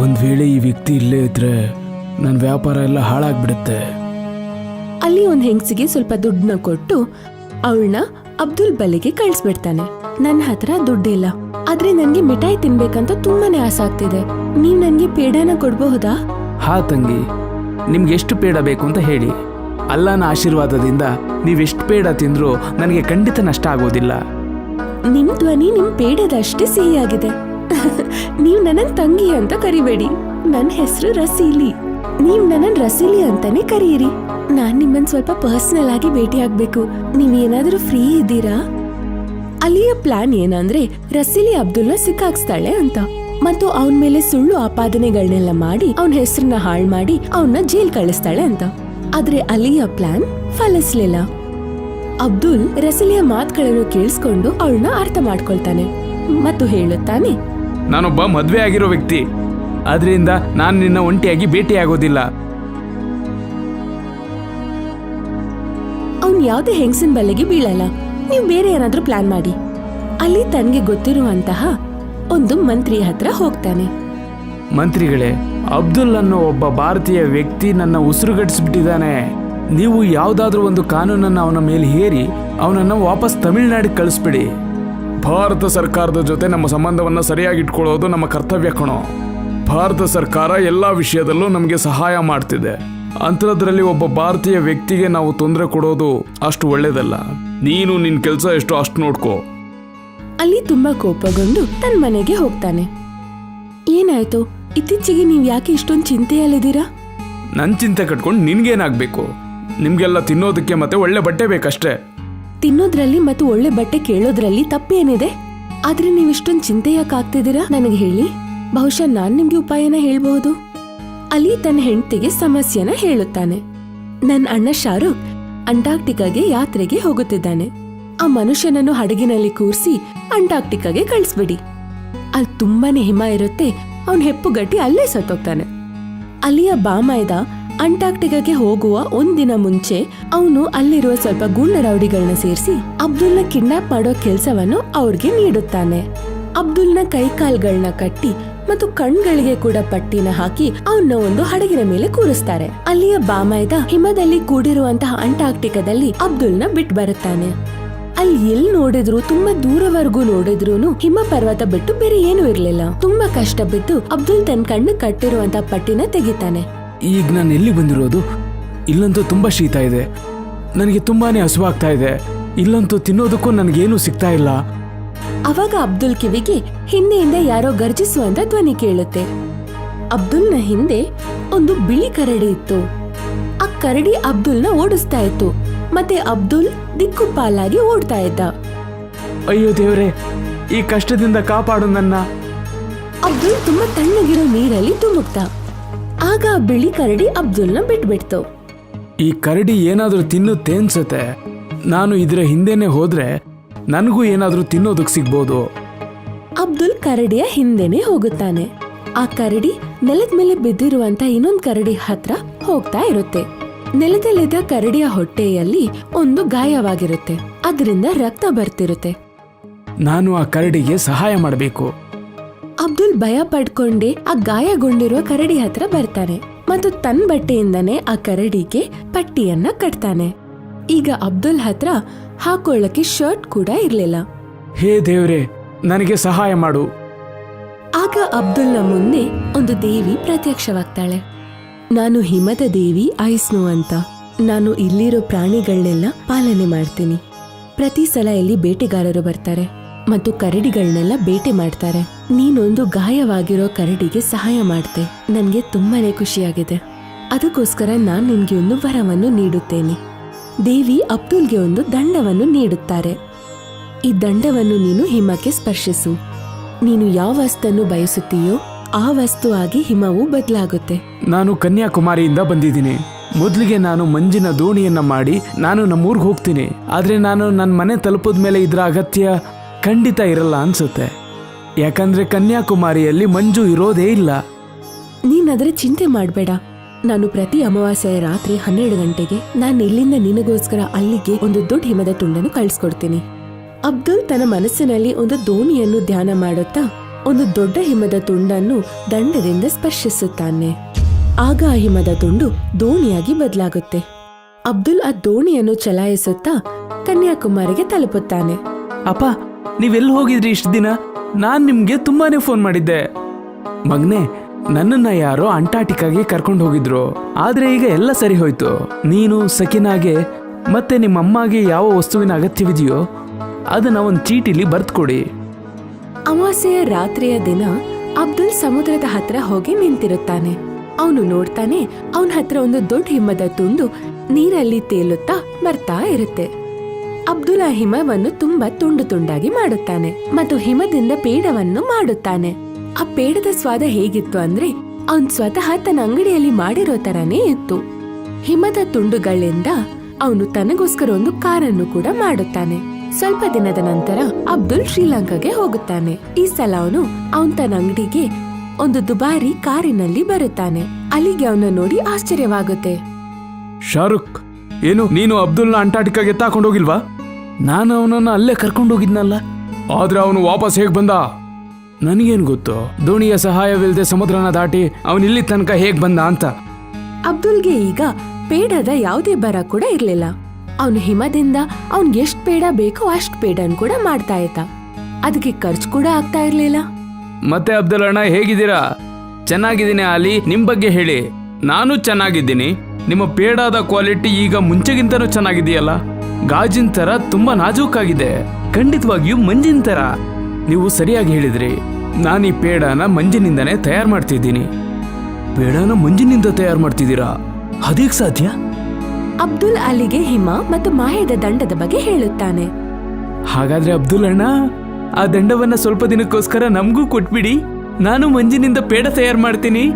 ಒಂದ್ ವೇಳೆ ಈ ವ್ಯಕ್ತಿ ಇಲ್ಲೇ ಇದ್ರೆ ನನ್ನ ವ್ಯಾಪಾರ ಎಲ್ಲ ಹಾಳಾಗ್ಬಿಡುತ್ತೆ. ಅಲ್ಲಿ ಒಂದ್ ಹೆಂಗಸಿಗೆ ಸ್ವಲ್ಪ ದುಡ್ಡನ್ನ ಕೊಟ್ಟು ಅವಳನ್ನ ಅಬ್ದುಲ್ ಬಲೆಗೆ ಕಳಿಸ್ಬಿಡ್ತಾನೆ. ನನ್ನ ಹತ್ರ ದುಡ್ಡಿಲ್ಲ ಆದ್ರೆ ನನ್ಗೆ ಮಿಠಾಯಿ ತಿನ್ಬೇಕಂತ ತುಂಬಾನೇ ಆಸೆ ಆಗ್ತಿದೆ. ನೀವ್ ನನ್ಗೆ ಪೇಡಾನ ಕೊಡ್ಬಹುದಾ? ಹಾ ತಂಗಿ ನಿಮ್ಗೆ ಎಷ್ಟು ಪೇಡ ಬೇಕು ಅಂತ ಹೇಳಿ. ಅಲ್ಲನ ಆಶೀರ್ವಾದದಿಂದ ನೀವೆಷ್ಟು ಪೇಡ ತಿಂದರೂ ನನಗೆ ಖಂಡಿತ ನಷ್ಟ ಆಗೋದಿಲ್ಲ. ನಿಮ್ ಧ್ವನಿ ನಿಮ್ ಪೇಡದಷ್ಟೇ ಸಿಹಿಯಾಗಿದೆ. ನೀವು ನನ್ನ ತಂಗಿ ಅಂತ ಕರಿಬೇಡಿ. ನನ್ನ ಹೆಸರು ರಸೀಲಿ. ನೀವು ನನ್ನ ರಸೀಲಿ ಅಂತಾನೆ ಕರೆಯಿರಿ ನಾನ್ ನಿಮ್ಮನ್ ಸ್ವಲ್ಪ ಪರ್ಸನಲ್ ಆಗಿ ಭೇಟಿ ಆಗ್ಬೇಕು. ನೀವ್ ಏನಾದ್ರೂ ಫ್ರೀ ಇದ್ದೀರಾ? ಅಲ್ಲಿಯ ಪ್ಲಾನ್ ಏನಂದ್ರೆ ರಸೀಲಿ ಅಬ್ದುಲ್ಲಾ ಸಿಕ್ಕಾಕ್ಸ್ತಾಳೆ ಅಂತ. ಮತ್ತು ಅವನ ಮೇಲೆ ಸುಳ್ಳು ಆಪಾದನೆಗಳನ್ನೆಲ್ಲ ಮಾಡಿ ಅವನ ಹೆಸರನ್ನ ಹಾಳು ಮಾಡಿ ಅವನ್ನ ಜೈಲ್ ಕಳಿಸ್ತಾಳೆ ಅಂತ. ಆದ್ರೆ ಅಲಿಯ ಪ್ಲಾನ್ ಫಲಿಸ್ಲಿಲ್ಲ. ಅಬ್ದುಲ್ ರಸಲಿಯ ಮಾತುಗಳನ್ನು ಕೇಳಿಸ್ಕೊಂಡು ಅವಳನ್ನ ಅರ್ಥ ಮಾಡ್ಕೊಳ್ತಾನೆ ಮತ್ತು ಹೇಳುತ್ತಾನೆ ನಾನೊಬ್ಬ ಮದುವೆ ಆಗಿರೋ ವ್ಯಕ್ತಿ. ಅದರಿಂದ ನಾನು ನಿನ್ನ ಒಂಟಿಯಾಗಿ ಭೇಟಿಯಾಗೋದಿಲ್ಲ. ಅವ್ನ್ ಯಾವುದೇ ಹೆಂಗಸಿನ ಬಲೆಗೆ ಬೀಳಲ್ಲ. ನೀವು ಬೇರೆ ಏನಾದ್ರೂ ಪ್ಲಾನ್ ಮಾಡಿ. ಅಲ್ಲಿ ತನಗೆ ಗೊತ್ತಿರುವಂತಹ ಒಂದು ಮಂತ್ರಿ ಹತ್ರ ಹೋಗ್ತಾನೆ. ಮಂತ್ರಿಗಳೇ ಅಬ್ದುಲ್ ಅನ್ನೋ ಒಬ್ಬ ಭಾರತೀಯ ವ್ಯಕ್ತಿ ನನ್ನ ಉಸಿರುಗಟ್ಟಿಸ್ಬಿಟ್ಟಿದ್ದಾನೆ. ನೀವು ಯಾವುದಾದ್ರೂ ಒಂದು ಕಾನೂನನ್ನು ಅವನ ಮೇಲೆ ಹೇರಿ, ಅವನನ್ನು ವಾಪಸ್ ತಮಿಳುನಾಡಿಗೆ ಕಳಿಸ್ಬಿಡಿ. ಭಾರತ ಸರ್ಕಾರದ ಜೊತೆ ನಮ್ಮ ಸಂಬಂಧವನ್ನು ಸರಿಯಾಗಿ ಇಟ್ಕೊಳ್ಳೋದು ನಮ್ಮ ಕರ್ತವ್ಯ ಕಣೋ. ಭಾರತ ಸರ್ಕಾರ ಎಲ್ಲ ವಿಷಯದಲ್ಲೂ ನಮಗೆ ಸಹಾಯ ಮಾಡ್ತಿದೆ. ಅಂಥದ್ರಲ್ಲಿ ಒಬ್ಬ ಭಾರತೀಯ ವ್ಯಕ್ತಿಗೆ ನಾವು ತೊಂದರೆ ಕೊಡೋದು ಅಷ್ಟು ಒಳ್ಳೇದಲ್ಲ. ನೀನು ನಿನ್ನ ಕೆಲಸ ಎಷ್ಟು ಅಷ್ಟು ನೋಡ್ಕೋ. ಅಲ್ಲಿ ತುಂಬಾ ಕೋಪಗೊಂಡು ತನ್ನ ಮನೆಗೆ ಹೋಗ್ತಾನೆ. ಏನಾಯ್ತು? ಇತ್ತೀಚೆಗೆ ನೀವು ಯಾಕೆ ಇಷ್ಟೊಂದು ಚಿಂತೆಯಲ್ಲಿದ್ದೀರಾ? ನನ್ನ ಚಿಂತೆ ಕಟ್ಕೊಂಡು ನಿನ್ಗೇನಾಗಬೇಕು? ನಿಮಗೆಲ್ಲ ತಿನ್ನೋದಕ್ಕೆ ಮತ್ತೆ ಒಳ್ಳೆ ಬಟ್ಟೆ ಬೇಕಷ್ಟೇ. ತಿನ್ನೋದ್ರಲ್ಲಿ ಮತ್ತು ಒಳ್ಳೆ ಬಟ್ಟೆ ಕೇಳೋದ್ರಲ್ಲಿ ತಪ್ಪೇನಿದೆ? ಆದ್ರೆ ನೀವು ಇಷ್ಟೊಂದು ಚಿಂತೆ ಯಾಕೆ ಆಗ್ತಿದ್ದೀರಾ? ನನಗೆ ಹೇಳಿ. ಬಹುಶಃ ನಾನ್ ನಿಮ್ಗೆ ಉಪಾಯನ ಹೇಳ್ಬಹುದು. ಅಲ್ಲಿ ತನ್ನ ಹೆಂಡತಿಗೆ ಸಮಸ್ಯೆನ ಹೇಳುತ್ತಾನೆ. ನನ್ನ ಅಣ್ಣ ಶಾರುಖ್ ಅಂಟಾರ್ಕ್ಟಿಕಾಗೆ ಯಾತ್ರೆಗೆ ಹೋಗುತ್ತಿದ್ದಾನೆ. ಆ ಮನುಷ್ಯನನ್ನು ಹಡಗಿನಲ್ಲಿ ಕೂರಿಸಿ ಅಂಟಾರ್ಕ್ಟಿಕಾಗೆ ಕಳಿಸ್ಬಿಡಿ. ಅಲ್ಲಿ ತುಂಬಾನೇ ಹಿಮ ಇರುತ್ತೆ. ಅವನ್ ಹೆಪ್ಪುಗಟ್ಟಿ ಅಲ್ಲೇ ಸತ್ತೋಗ್ತಾನೆ. ಅಲ್ಲಿಯ ಬಾಮೈದ ಅಂಟಾರ್ಟಿಕಾಗೆ ಹೋಗುವ ಒಂದಿನ ಮುಂಚೆ ಅವನು ಅಲ್ಲಿರುವ ಸ್ವಲ್ಪ ಗುಂಡ ರೌಡಿಗಳನ್ನ ಸೇರಿಸಿ ಅಬ್ದುಲ್ನ ಕಿಡ್ನಾಪ್ ಮಾಡೋ ಕೆಲಸವನ್ನು ಅವ್ರಿಗೆ ನೀಡುತ್ತಾನೆ. ಅಬ್ದುಲ್ನ ಕೈಕಾಲ್ಗಳನ್ನ ಕಟ್ಟಿ ಮತ್ತು ಕಣ್ಗಳಿಗೆ ಕೂಡ ಪಟ್ಟಿನ ಹಾಕಿ ಅವನ್ನ ಒಂದು ಹಡಗಿನ ಮೇಲೆ ಕೂರಿಸ್ತಾರೆ. ಅಲ್ಲಿಯ ಬಾಮಾಯದ ಹಿಮದಲ್ಲಿ ಕೂಡಿರುವಂತಹ ಅಂಟಾರ್ಟಿಕಾದಲ್ಲಿ ಅಬ್ದುಲ್ನ ಬಿಟ್ಟು ಬರುತ್ತಾನೆ. ಅಲ್ಲಿ ಎಲ್ ನೋಡಿದ್ರು? ತುಂಬಾ ದೂರವರೆಗೂ ನೋಡಿದ್ರು ಹಿಮ ಪರ್ವತ ಬಿಟ್ಟು ಬೇರೆ ಏನು ಇರ್ಲಿಲ್ಲ. ತುಂಬಾ ಕಷ್ಟ ಬಿದ್ದು ಅಬ್ದುಲ್ ತನ್ನ ಕಣ್ಣು ಕಟ್ಟಿರುವಂತ ಪಟ್ಟಿನ ತೆಗಿತಾನೆ. ಈಗ ನಾನು ಎಲ್ಲಿ ಬಂದಿರೋದು? ಇಲ್ಲಂತೂ ತುಂಬಾ ಶೀತ ಇದೆ. ನನಗೆ ತುಂಬಾನೇ ಹಸುವಾಗ್ತಾ ಇದೆ. ಇಲ್ಲಂತೂ ತಿನ್ನೋದಕ್ಕೂ ನನಗೇನು ಸಿಗ್ತಾ ಇಲ್ಲ. ಅವಾಗ ಅಬ್ದುಲ್ ಕಿವಿಗೆ ಹಿಂದೆಯಿಂದ ಯಾರೋ ಗರ್ಜಿಸುವಂತ ಧ್ವನಿ ಕೇಳುತ್ತೆ. ಅಬ್ದುಲ್ನ ಹಿಂದೆ ಒಂದು ಬಿಳಿ ಕರಡಿ ಇತ್ತು. ಆ ಕರಡಿ ಅಬ್ದುಲ್ನ ಓಡಿಸ್ತಾ ಇತ್ತು. ಮತ್ತೆ ಅಬ್ದುಲ್ ದಿಕ್ಕುಪಾಲಾಗಿ ಓಡ್ತಾ ಇದ್ದ. ಅಯ್ಯೋ ದೇವ್ರೆ ಈ ಕಷ್ಟದಿಂದ ಕಾಪಾಡು ನನ್ನ. ಅಬ್ದುಲ್ ತುಂಬಾ ತಣ್ಣಗಿರೋ ನೀರಲ್ಲಿ ತುಮುಕ್ತ ಆಗ ಆ ಬಿಳಿ ಕರಡಿ ಅಬ್ದುಲ್ನ ಬಿಟ್ಬಿಡ್ತು. ಈ ಕರಡಿ ಏನಾದರೂ ತಿನ್ನುತ್ತೆ ಅನ್ಸುತ್ತೆ. ನಾನು ಇದರ ಹಿಂದೆನೆ ಹೋದ್ರೆ ನನಗೂ ಏನಾದರೂ ತಿನ್ನೋದಕ್ಕೆ ಸಿಗ್ಬೋದು. ಅಬ್ದುಲ್ ಕರಡಿಯ ಹಿಂದೆನೆ ಹೋಗುತ್ತಾನೆ. ಆ ಕರಡಿ ನೆಲದ ಮೇಲೆ ಬಿದ್ದಿರುವಂತ ಇನ್ನೊಂದು ಕರಡಿ ಹತ್ರ ಹೋಗ್ತಾ ಇರುತ್ತೆ. ನೆಲದಲ್ಲಿದ್ದ ಕರಡಿಯ ಹೊಟ್ಟೆಯಲ್ಲಿ ಒಂದು ಗಾಯವಾಗಿರುತ್ತೆ. ಅದರಿಂದ ರಕ್ತ ಬರ್ತಿರುತ್ತೆ. ನಾನು ಆ ಕರಡಿಗೆ ಸಹಾಯ ಮಾಡಬೇಕು. ಅಬ್ದುಲ್ ಭಯ ಪಡ್ಕೊಂಡೆ ಆ ಗಾಯಗೊಂಡಿರುವ ಕರಡಿ ಹತ್ರ ಬರ್ತಾನೆ. ಮತ್ತು ತನ್ನ ಬಟ್ಟೆಯಿಂದನೇ ಆ ಕರಡಿಗೆ ಪಟ್ಟಿಯನ್ನ ಕಟ್ತಾನೆ. ಈಗ ಅಬ್ದುಲ್ ಹತ್ರ ಹಾಕೊಳ್ಳಕ್ಕೆ ಶರ್ಟ್ ಕೂಡ ಇರಲಿಲ್ಲ. ಹೇ ದೇವ್ರೆ ನನಗೆ ಸಹಾಯ ಮಾಡು. ಆಗ ಅಬ್ದುಲ್ನ ಮುಂದೆ ಒಂದು ದೇವಿ ಪ್ರತ್ಯಕ್ಷವಾಗ್ತಾಳೆ. ನಾನು ಹಿಮದ ದೇವಿ ಐಸ್ನೋ ಅಂತ. ನಾನು ಇಲ್ಲಿರೋ ಪ್ರಾಣಿಗಳನ್ನೆಲ್ಲ ಪಾಲನೆ ಮಾಡ್ತೀನಿ. ಪ್ರತಿ ಸಲ ಇಲ್ಲಿ ಬೇಟೆಗಾರರು ಬರ್ತಾರೆ ಮತ್ತು ಕರಡಿಗಳನ್ನೆಲ್ಲ ಬೇಟೆ ಮಾಡ್ತಾರೆ. ನೀನೊಂದು ಗಾಯವಾಗಿರೋ ಕರಡಿಗೆ ಸಹಾಯ ಮಾಡ್ತೆ. ನನಗೆ ತುಂಬಾನೇ ಖುಷಿಯಾಗಿದೆ. ಅದಕ್ಕೋಸ್ಕರ ನಾನು ನಿನಗೆ ಒಂದು ವರವನ್ನು ನೀಡುತ್ತೇನೆ. ದೇವಿ ಅಬ್ದುಲ್ಗೆ ಒಂದು ದಂಡವನ್ನು ನೀಡುತ್ತಾರೆ. ಈ ದಂಡವನ್ನು ನೀನು ಹಿಮಕ್ಕೆ ಸ್ಪರ್ಶಿಸು. ನೀನು ಯಾವ ವಸ್ತನ್ನು ಬಯಸುತ್ತೀಯೋ ಆ ವಸ್ತುವಾಗಿ ಹಿಮವು ಬದಲಾಗುತ್ತೆ. ನಾನು ಕನ್ಯಾಕುಮಾರಿಯಿಂದ ಬಂದಿದ್ದೀನಿ. ಮೊದಲಿಗೆ ನಾನು ಮಂಜಿನ ದೋಣಿಯನ್ನ ಮಾಡಿ ನಾನು ನಮ್ಮೂರ್ಗೆ ಹೋಗ್ತೀನಿ. ಆದ್ರೆ ನಾನು ನನ್ನ ಮನೆ ತಲುಪಿದ ಮೇಲೆ ಇದರ ಅಗತ್ಯ ಖಂಡಿತ ಇರಲ್ಲ ಅನ್ಸುತ್ತೆ. ಯಾಕಂದ್ರೆ ಕನ್ಯಾಕುಮಾರಿಯಲ್ಲಿ ಮಂಜು ಇರೋದೇ ಇಲ್ಲ. ನೀನಾದ್ರೆ ಚಿಂತೆ ಮಾಡಬೇಡ. ನಾನು ಪ್ರತಿ ಅಮಾವಾಸ್ಯೆಯ ರಾತ್ರಿ ಹನ್ನೆರಡು ಗಂಟೆಗೆ ನಾನು ಇಲ್ಲಿಂದ ನಿನಗೋಸ್ಕರ ಅಲ್ಲಿಗೆ ಒಂದು ದೊಡ್ಡ ಹಿಮದ ತುಂಡನ್ನು ಕಳಿಸ್ಕೊಡ್ತೀನಿ. ಅಬ್ದುಲ್ ತನ್ನ ಮನಸ್ಸಿನಲ್ಲಿ ಒಂದು ದೋಣಿಯನ್ನು ಧ್ಯಾನ ಮಾಡುತ್ತಾ ಒಂದು ದೊಡ್ಡ ಹಿಮದ ತುಂಡನ್ನು ದಂಡದಿಂದ ಸ್ಪರ್ಶಿಸುತ್ತಾನೆ. ಆಗ ಆ ಹಿಮದ ತುಂಡು ದೋಣಿಯಾಗಿ ಬದಲಾಗುತ್ತೆ. ಅಬ್ದುಲ್ ಆ ದೋಣಿಯನ್ನು ಚಲಾಯಿಸುತ್ತಾ ಕನ್ಯಾಕುಮಾರಿಗೆ ತಲುಪುತ್ತಾನೆ. ಅಪ್ಪ, ನೀವೆಲ್ಲಿ ಹೋಗಿದ್ರಿ ಇಷ್ಟು ದಿನ? ನಾನು ನಿಮ್ಗೆ ತುಂಬಾನೇ ಫೋನ್ ಮಾಡಿದ್ದೆ. ಮಗ್ನೆ, ನನ್ನನ್ನ ಯಾರೋ ಅಂಟಾರ್ಟಿಕಾಗೆ ಕರ್ಕೊಂಡು ಹೋಗಿದ್ರು. ಆದ್ರೆ ಈಗ ಎಲ್ಲ ಸರಿ ಹೋಯ್ತು. ನೀನು, ಸಕಿನಾಗೆ, ಮತ್ತೆ ನಿಮ್ಮಮ್ಮಗೆ ಯಾವ ವಸ್ತುವಿನ ಅಗತ್ಯವಿದೆಯೋ ಅದನ್ನ ಒಂದು ಚೀಟಿಲಿ ಬರ್ತ್ಕೊಡಿ ಅಮಾವಾಸ್ಯೆಯ ರಾತ್ರಿಯ ದಿನ ಅಬ್ದುಲ್ ಸಮುದ್ರದ ಹತ್ರ ಹೋಗಿ ನಿಂತಿರುತ್ತಾನೆ. ಅವನು ನೋಡ್ತಾನೆ, ಅವನ ಹತ್ರ ಒಂದು ದೊಡ್ಡ ಹಿಮದ ತುಂಡು ನೀರಲ್ಲಿ ತೇಲುತ್ತಾ ಬರ್ತಾ ಇರುತ್ತೆ. ಅಬ್ದುಲ್ ಆ ಹಿಮವನ್ನು ತುಂಬಾ ತುಂಡು ತುಂಡಾಗಿ ಮಾಡುತ್ತಾನೆ ಮತ್ತು ಹಿಮದಿಂದ ಪೇಡವನ್ನು ಮಾಡುತ್ತಾನೆ. ಆ ಪೇಡದ ಸ್ವಾದ ಹೇಗಿತ್ತು ಅಂದ್ರೆ, ಅವನ್ ಸ್ವತಃ ತನ್ನ ಅಂಗಡಿಯಲ್ಲಿ ಮಾಡಿರೋ ತರನೇ ಇತ್ತು. ಹಿಮದ ತುಂಡುಗಳಿಂದ ಅವನು ತನಗೋಸ್ಕರ ಒಂದು ಕಾರನ್ನು ಕೂಡ ಮಾಡುತ್ತಾನೆ. ಸ್ವಲ್ಪ ದಿನದ ನಂತರ ಅಬ್ದುಲ್ ಶ್ರೀಲಂಕಾಗೆ ಹೋಗುತ್ತಾನೆ. ಈ ಸಲ ಅವನು ಅವನ್ ತನ್ನ ಅಂಗಡಿಗೆ ಒಂದು ದುಬಾರಿ ಕಾರಿನಲ್ಲಿ ಬರುತ್ತಾನೆ. ಅಲ್ಲಿಗೆ ಅವನ ನೋಡಿ ಆಶ್ಚರ್ಯವಾಗುತ್ತೆ. ಶಾರುಖ್ ಏನು? ನೀನು ಅಬ್ದುಲ್ನ ಅಂಟಾರ್ಟಿಕಾಗೆ ತಾಕೊಂಡು ಹೋಗಿಲ್ವಾ? ನಾನು ಅವನನ್ನ ಅಲ್ಲೇ ಕರ್ಕೊಂಡು ಹೋಗಿದ್ನಲ್ಲ. ಆದ್ರೆ ಅವನು ವಾಪಸ್ ಹೇಗ್ ಬಂದ? ನನಗೇನು ಗೊತ್ತು? ದೋಣಿಯ ಸಹಾಯವಿಲ್ಲದೆ ಸಮುದ್ರನ ದಾಟಿ ಅವನು ಇಲ್ಲಿ ತನಕ ಹೇಗ್ ಬಂದ ಅಂತ. ಅಬ್ದುಲ್ಗೆ ಈಗ ಪೇಡದ ಯಾವುದೇ ಬರ ಕೂಡ ಇರ್ಲಿಲ್ಲ. ಅವನು ಹಿಮದಿಂದ ಅವ್ನ್ಗೆ ಎಷ್ಟ್ ಪೇಡ ಬೇಕೋ ಅಷ್ಟ್ ಪೇಡನ್ ಕೂಡ ಮಾಡ್ತಾ ಇದ್ದ. ಅದಕ್ಕೆ ಖರ್ಚು ಕೂಡ ಆಗ್ತಾ ಇರ್ಲಿಲ್ಲ. ಮತ್ತೆ ಅಬ್ದುಲ್ ಅಣ್ಣ, ಹೇಗಿದ್ದೀರಾ? ಚೆನ್ನಾಗಿದ್ದೀನಿ ಆಲಿ, ನಿಮ್ ಬಗ್ಗೆ ಹೇಳಿ. ನಾನು ಚೆನ್ನಾಗಿದ್ದೀನಿ. ನಿಮ್ಮ ಪೇಡಾದ ಕ್ವಾಲಿಟಿ ಈಗ ಮುಂಚೆಗಿಂತನೂ ಚೆನ್ನಾಗಿದೆಯಲ್ಲ? ಗಾಜಿನ ತರ ತುಂಬಾ ನಾಜೂಕಾಗಿದೆ. ಖಂಡಿತವಾಗಿಯೂ ಮಂಜಿನ ತರ ನೀವು ಸರಿಯಾಗಿ ಹೇಳಿದ್ರಿ. ನಾನು ಈ ಪೇಡಾನ ಮಂಜಿನಿಂದನೇ ತಯಾರು ಮಾಡ್ತಿದ್ದೀನಿ. ಪೇಡಾನ ಮಂಜಿನಿಂದ ತಯಾರು ಮಾಡ್ತಿದ್ದೀರಾ? ಅದೇಕ್ ಸಾಧ್ಯ? ಅಬ್ದುಲ್ ಅಲಿಗೆ ಹಿಮ ಮತ್ತು ಮಾಯದ ದಂಡದ ಬಗ್ಗೆ ಹೇಳುತ್ತಾನೆ. ಹಾಗಾದ್ರೆ ಅಬ್ದುಲ್ ಅಣ್ಣ, ಆ ದಂಡವನ್ನ ಸ್ವಲ್ಪ ದಿನಕ್ಕೋಸ್ಕರ ನಮಗೂ ಕೊಟ್ಬಿಡಿ. ನಾನು ಮಂಜಿನಿಂದ ಪೇಡ ತಯಾರು ಮಾಡ್ತೀನಿ.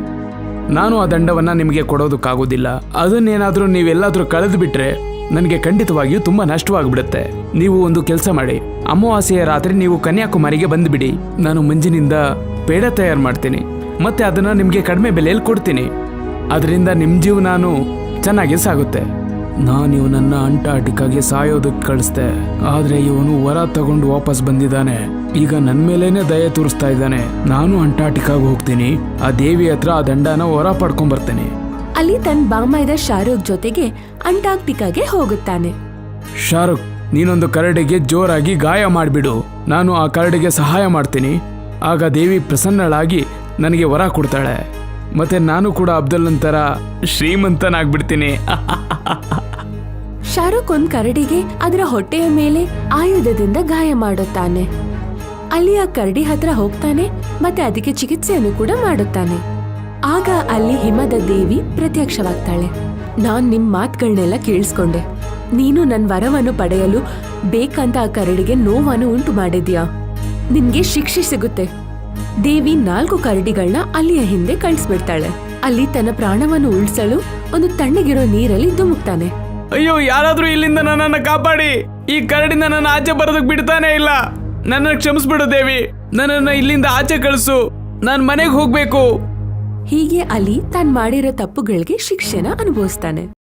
ನಾನು ಆ ದಂಡವನ್ನ ನಿಮಗೆ ಕೊಡೋದಕ್ಕಾಗೋದಿಲ್ಲ. ಅದನ್ನೇನಾದ್ರೂ ನೀವೆಲ್ಲಾದ್ರೂ ಕಳೆದು ಬಿಟ್ರೆ ನನಗೆ ಖಂಡಿತವಾಗಿಯೂ ತುಂಬಾ ನಷ್ಟವಾಗ್ಬಿಡುತ್ತೆ. ನೀವು ಒಂದು ಕೆಲಸ ಮಾಡಿ. ಅಮಾವಾಸ್ಯೆಯ ರಾತ್ರಿ ನೀವು ಕನ್ಯಾಕುಮಾರಿಗೆ ಬಂದ್ಬಿಡಿ. ನಾನು ಮಂಜಿನಿಂದ ಪೇಡ ತಯಾರು ಮಾಡ್ತೀನಿ. ಮತ್ತೆ ಅದನ್ನ ನಿಮಗೆ ಕಡಿಮೆ ಬೆಲೆಯಲ್ಲಿ ಕೊಡ್ತೀನಿ. ಅದರಿಂದ ನಿಮ್ಮ ಜೀವನಾನು ಚೆನ್ನಾಗಿ ಸಾಗುತ್ತೆ. ನಾನು ಇವನನ್ನ ಅಂಟಾರ್ಟಿಕಾಗೆ ಸಾಯೋದಕ್ಕೆ ಕಳಿಸ್ದೆ. ಆದ್ರೆ ಇವನು ವರ ತಗೊಂಡು ವಾಪಸ್ ಬಂದಿದ್ದಾನೆ. ಈಗ ನನ್ನ ಮೇಲೇನೆ ದಯೆ ತೋರಿಸ್ತಾ ಇದ್ದಾನೆ. ನಾನು ಅಂಟಾರ್ಟಿಕಾಗೆ ಹೋಗ್ತೀನಿ. ಆ ದೇವಿ ಹತ್ರ ಆ ದಂಡನ ವರ ಪಡ್ಕೊಂಡ್ ಬರ್ತೇನೆ. ಅಲ್ಲಿ ತನ್ನ ಬಾಮೈದ ಶಾರುಖ್ ಜೊತೆಗೆ ಅಂಟಾರ್ಕ್ಟಿಕಾಗೆ ಹೋಗುತ್ತಾನೆ. ಶಾರುಖ್ ನೀನೊಂದು ಕರಡಿಗೆ ಜೋರಾಗಿ ಗಾಯ ಮಾಡಿಬಿಡು. ನಾನು ಆ ಕರಡಿಗೆ ಸಹಾಯ ಮಾಡ್ತೀನಿ. ಆಗ ದೇವಿ ಪ್ರಸನ್ನಳಾಗಿ ನನಗೆ ವರ ಕೊಡ್ತಾಳೆ. ಮತ್ತೆ ನಾನು ಕೂಡ ಅಬ್ದುಲ್ ನಂತರ ಶ್ರೀಮಂತನಾಗ್ಬಿಡ್ತೀನಿ. ಶಾರುಖ್ ಒಂದ್ ಕರಡಿಗೆ ಅದರ ಹೊಟ್ಟೆಯ ಮೇಲೆ ಆಯುಧದಿಂದ ಗಾಯ ಮಾಡುತ್ತಾನೆ. ಅಲ್ಲಿ ಆ ಕರಡಿ ಹತ್ರ ಹೋಗ್ತಾನೆ ಮತ್ತೆ ಅದಕ್ಕೆ ಚಿಕಿತ್ಸೆಯನ್ನು ಕೂಡ ಮಾಡುತ್ತಾನೆ. ಆಗ ಅಲ್ಲಿ ಹಿಮದ ದೇವಿ ಪ್ರತ್ಯಕ್ಷವಾಗ್ತಾಳೆ. ನಾನ್ ನಿಮ್ ಮಾತುಗಳನ್ನೆಲ್ಲ ಕೇಳಿಸ್ಕೊಂಡೆ. ನೀನು ನನ್ನ ವರವನ್ನು ಪಡೆಯಲು ಬೇಕಂತ ಆ ಕರಡಿಗೆ ನೋವನ್ನು ಉಂಟು ಮಾಡಿದ್ಯಾ? ನಿನ್ಗೆ ಶಿಕ್ಷೆ ಸಿಗುತ್ತೆ. ದೇವಿ ನಾಲ್ಕು ಕರಡಿಗಳನ್ನ ಅಲ್ಲಿಯ ಹಿಂದೆ ಕಳಿಸ್ಬಿಡ್ತಾಳೆ. ಅಲ್ಲಿ ತನ್ನ ಪ್ರಾಣವನ್ನು ಉಳಿಸಲು ಒಂದು ತಣ್ಣಗಿರೋ ನೀರಲ್ಲಿ ಧುಮುಕ್ತಾನೆ. ಅಯ್ಯೋ, ಯಾರಾದ್ರೂ ಇಲ್ಲಿಂದ ನನ್ನನ್ನು ಕಾಪಾಡಿ. ಈ ಕರಡಿಂದ ನನ್ನ ಆಚೆ ಬರೋದಕ್ ಬಿಡ್ತಾನೆ ಇಲ್ಲ. ನನ್ನ ಕ್ಷಮಿಸ್ಬಿಡು ದೇವಿ. ನನ್ನನ್ನ ಇಲ್ಲಿಂದ ಆಚೆ ಕಳಿಸು. ನಾನು ಮನೆಗೆ ಹೋಗ್ಬೇಕು. ಹೀಗೆ ಅಲಿ ತಾನ್ ಮಾಡಿರೋ ತಪ್ಪುಗಳಿಗೆ ಶಿಕ್ಷೆನ ಅನುಭವಿಸ್ತಾನೆ.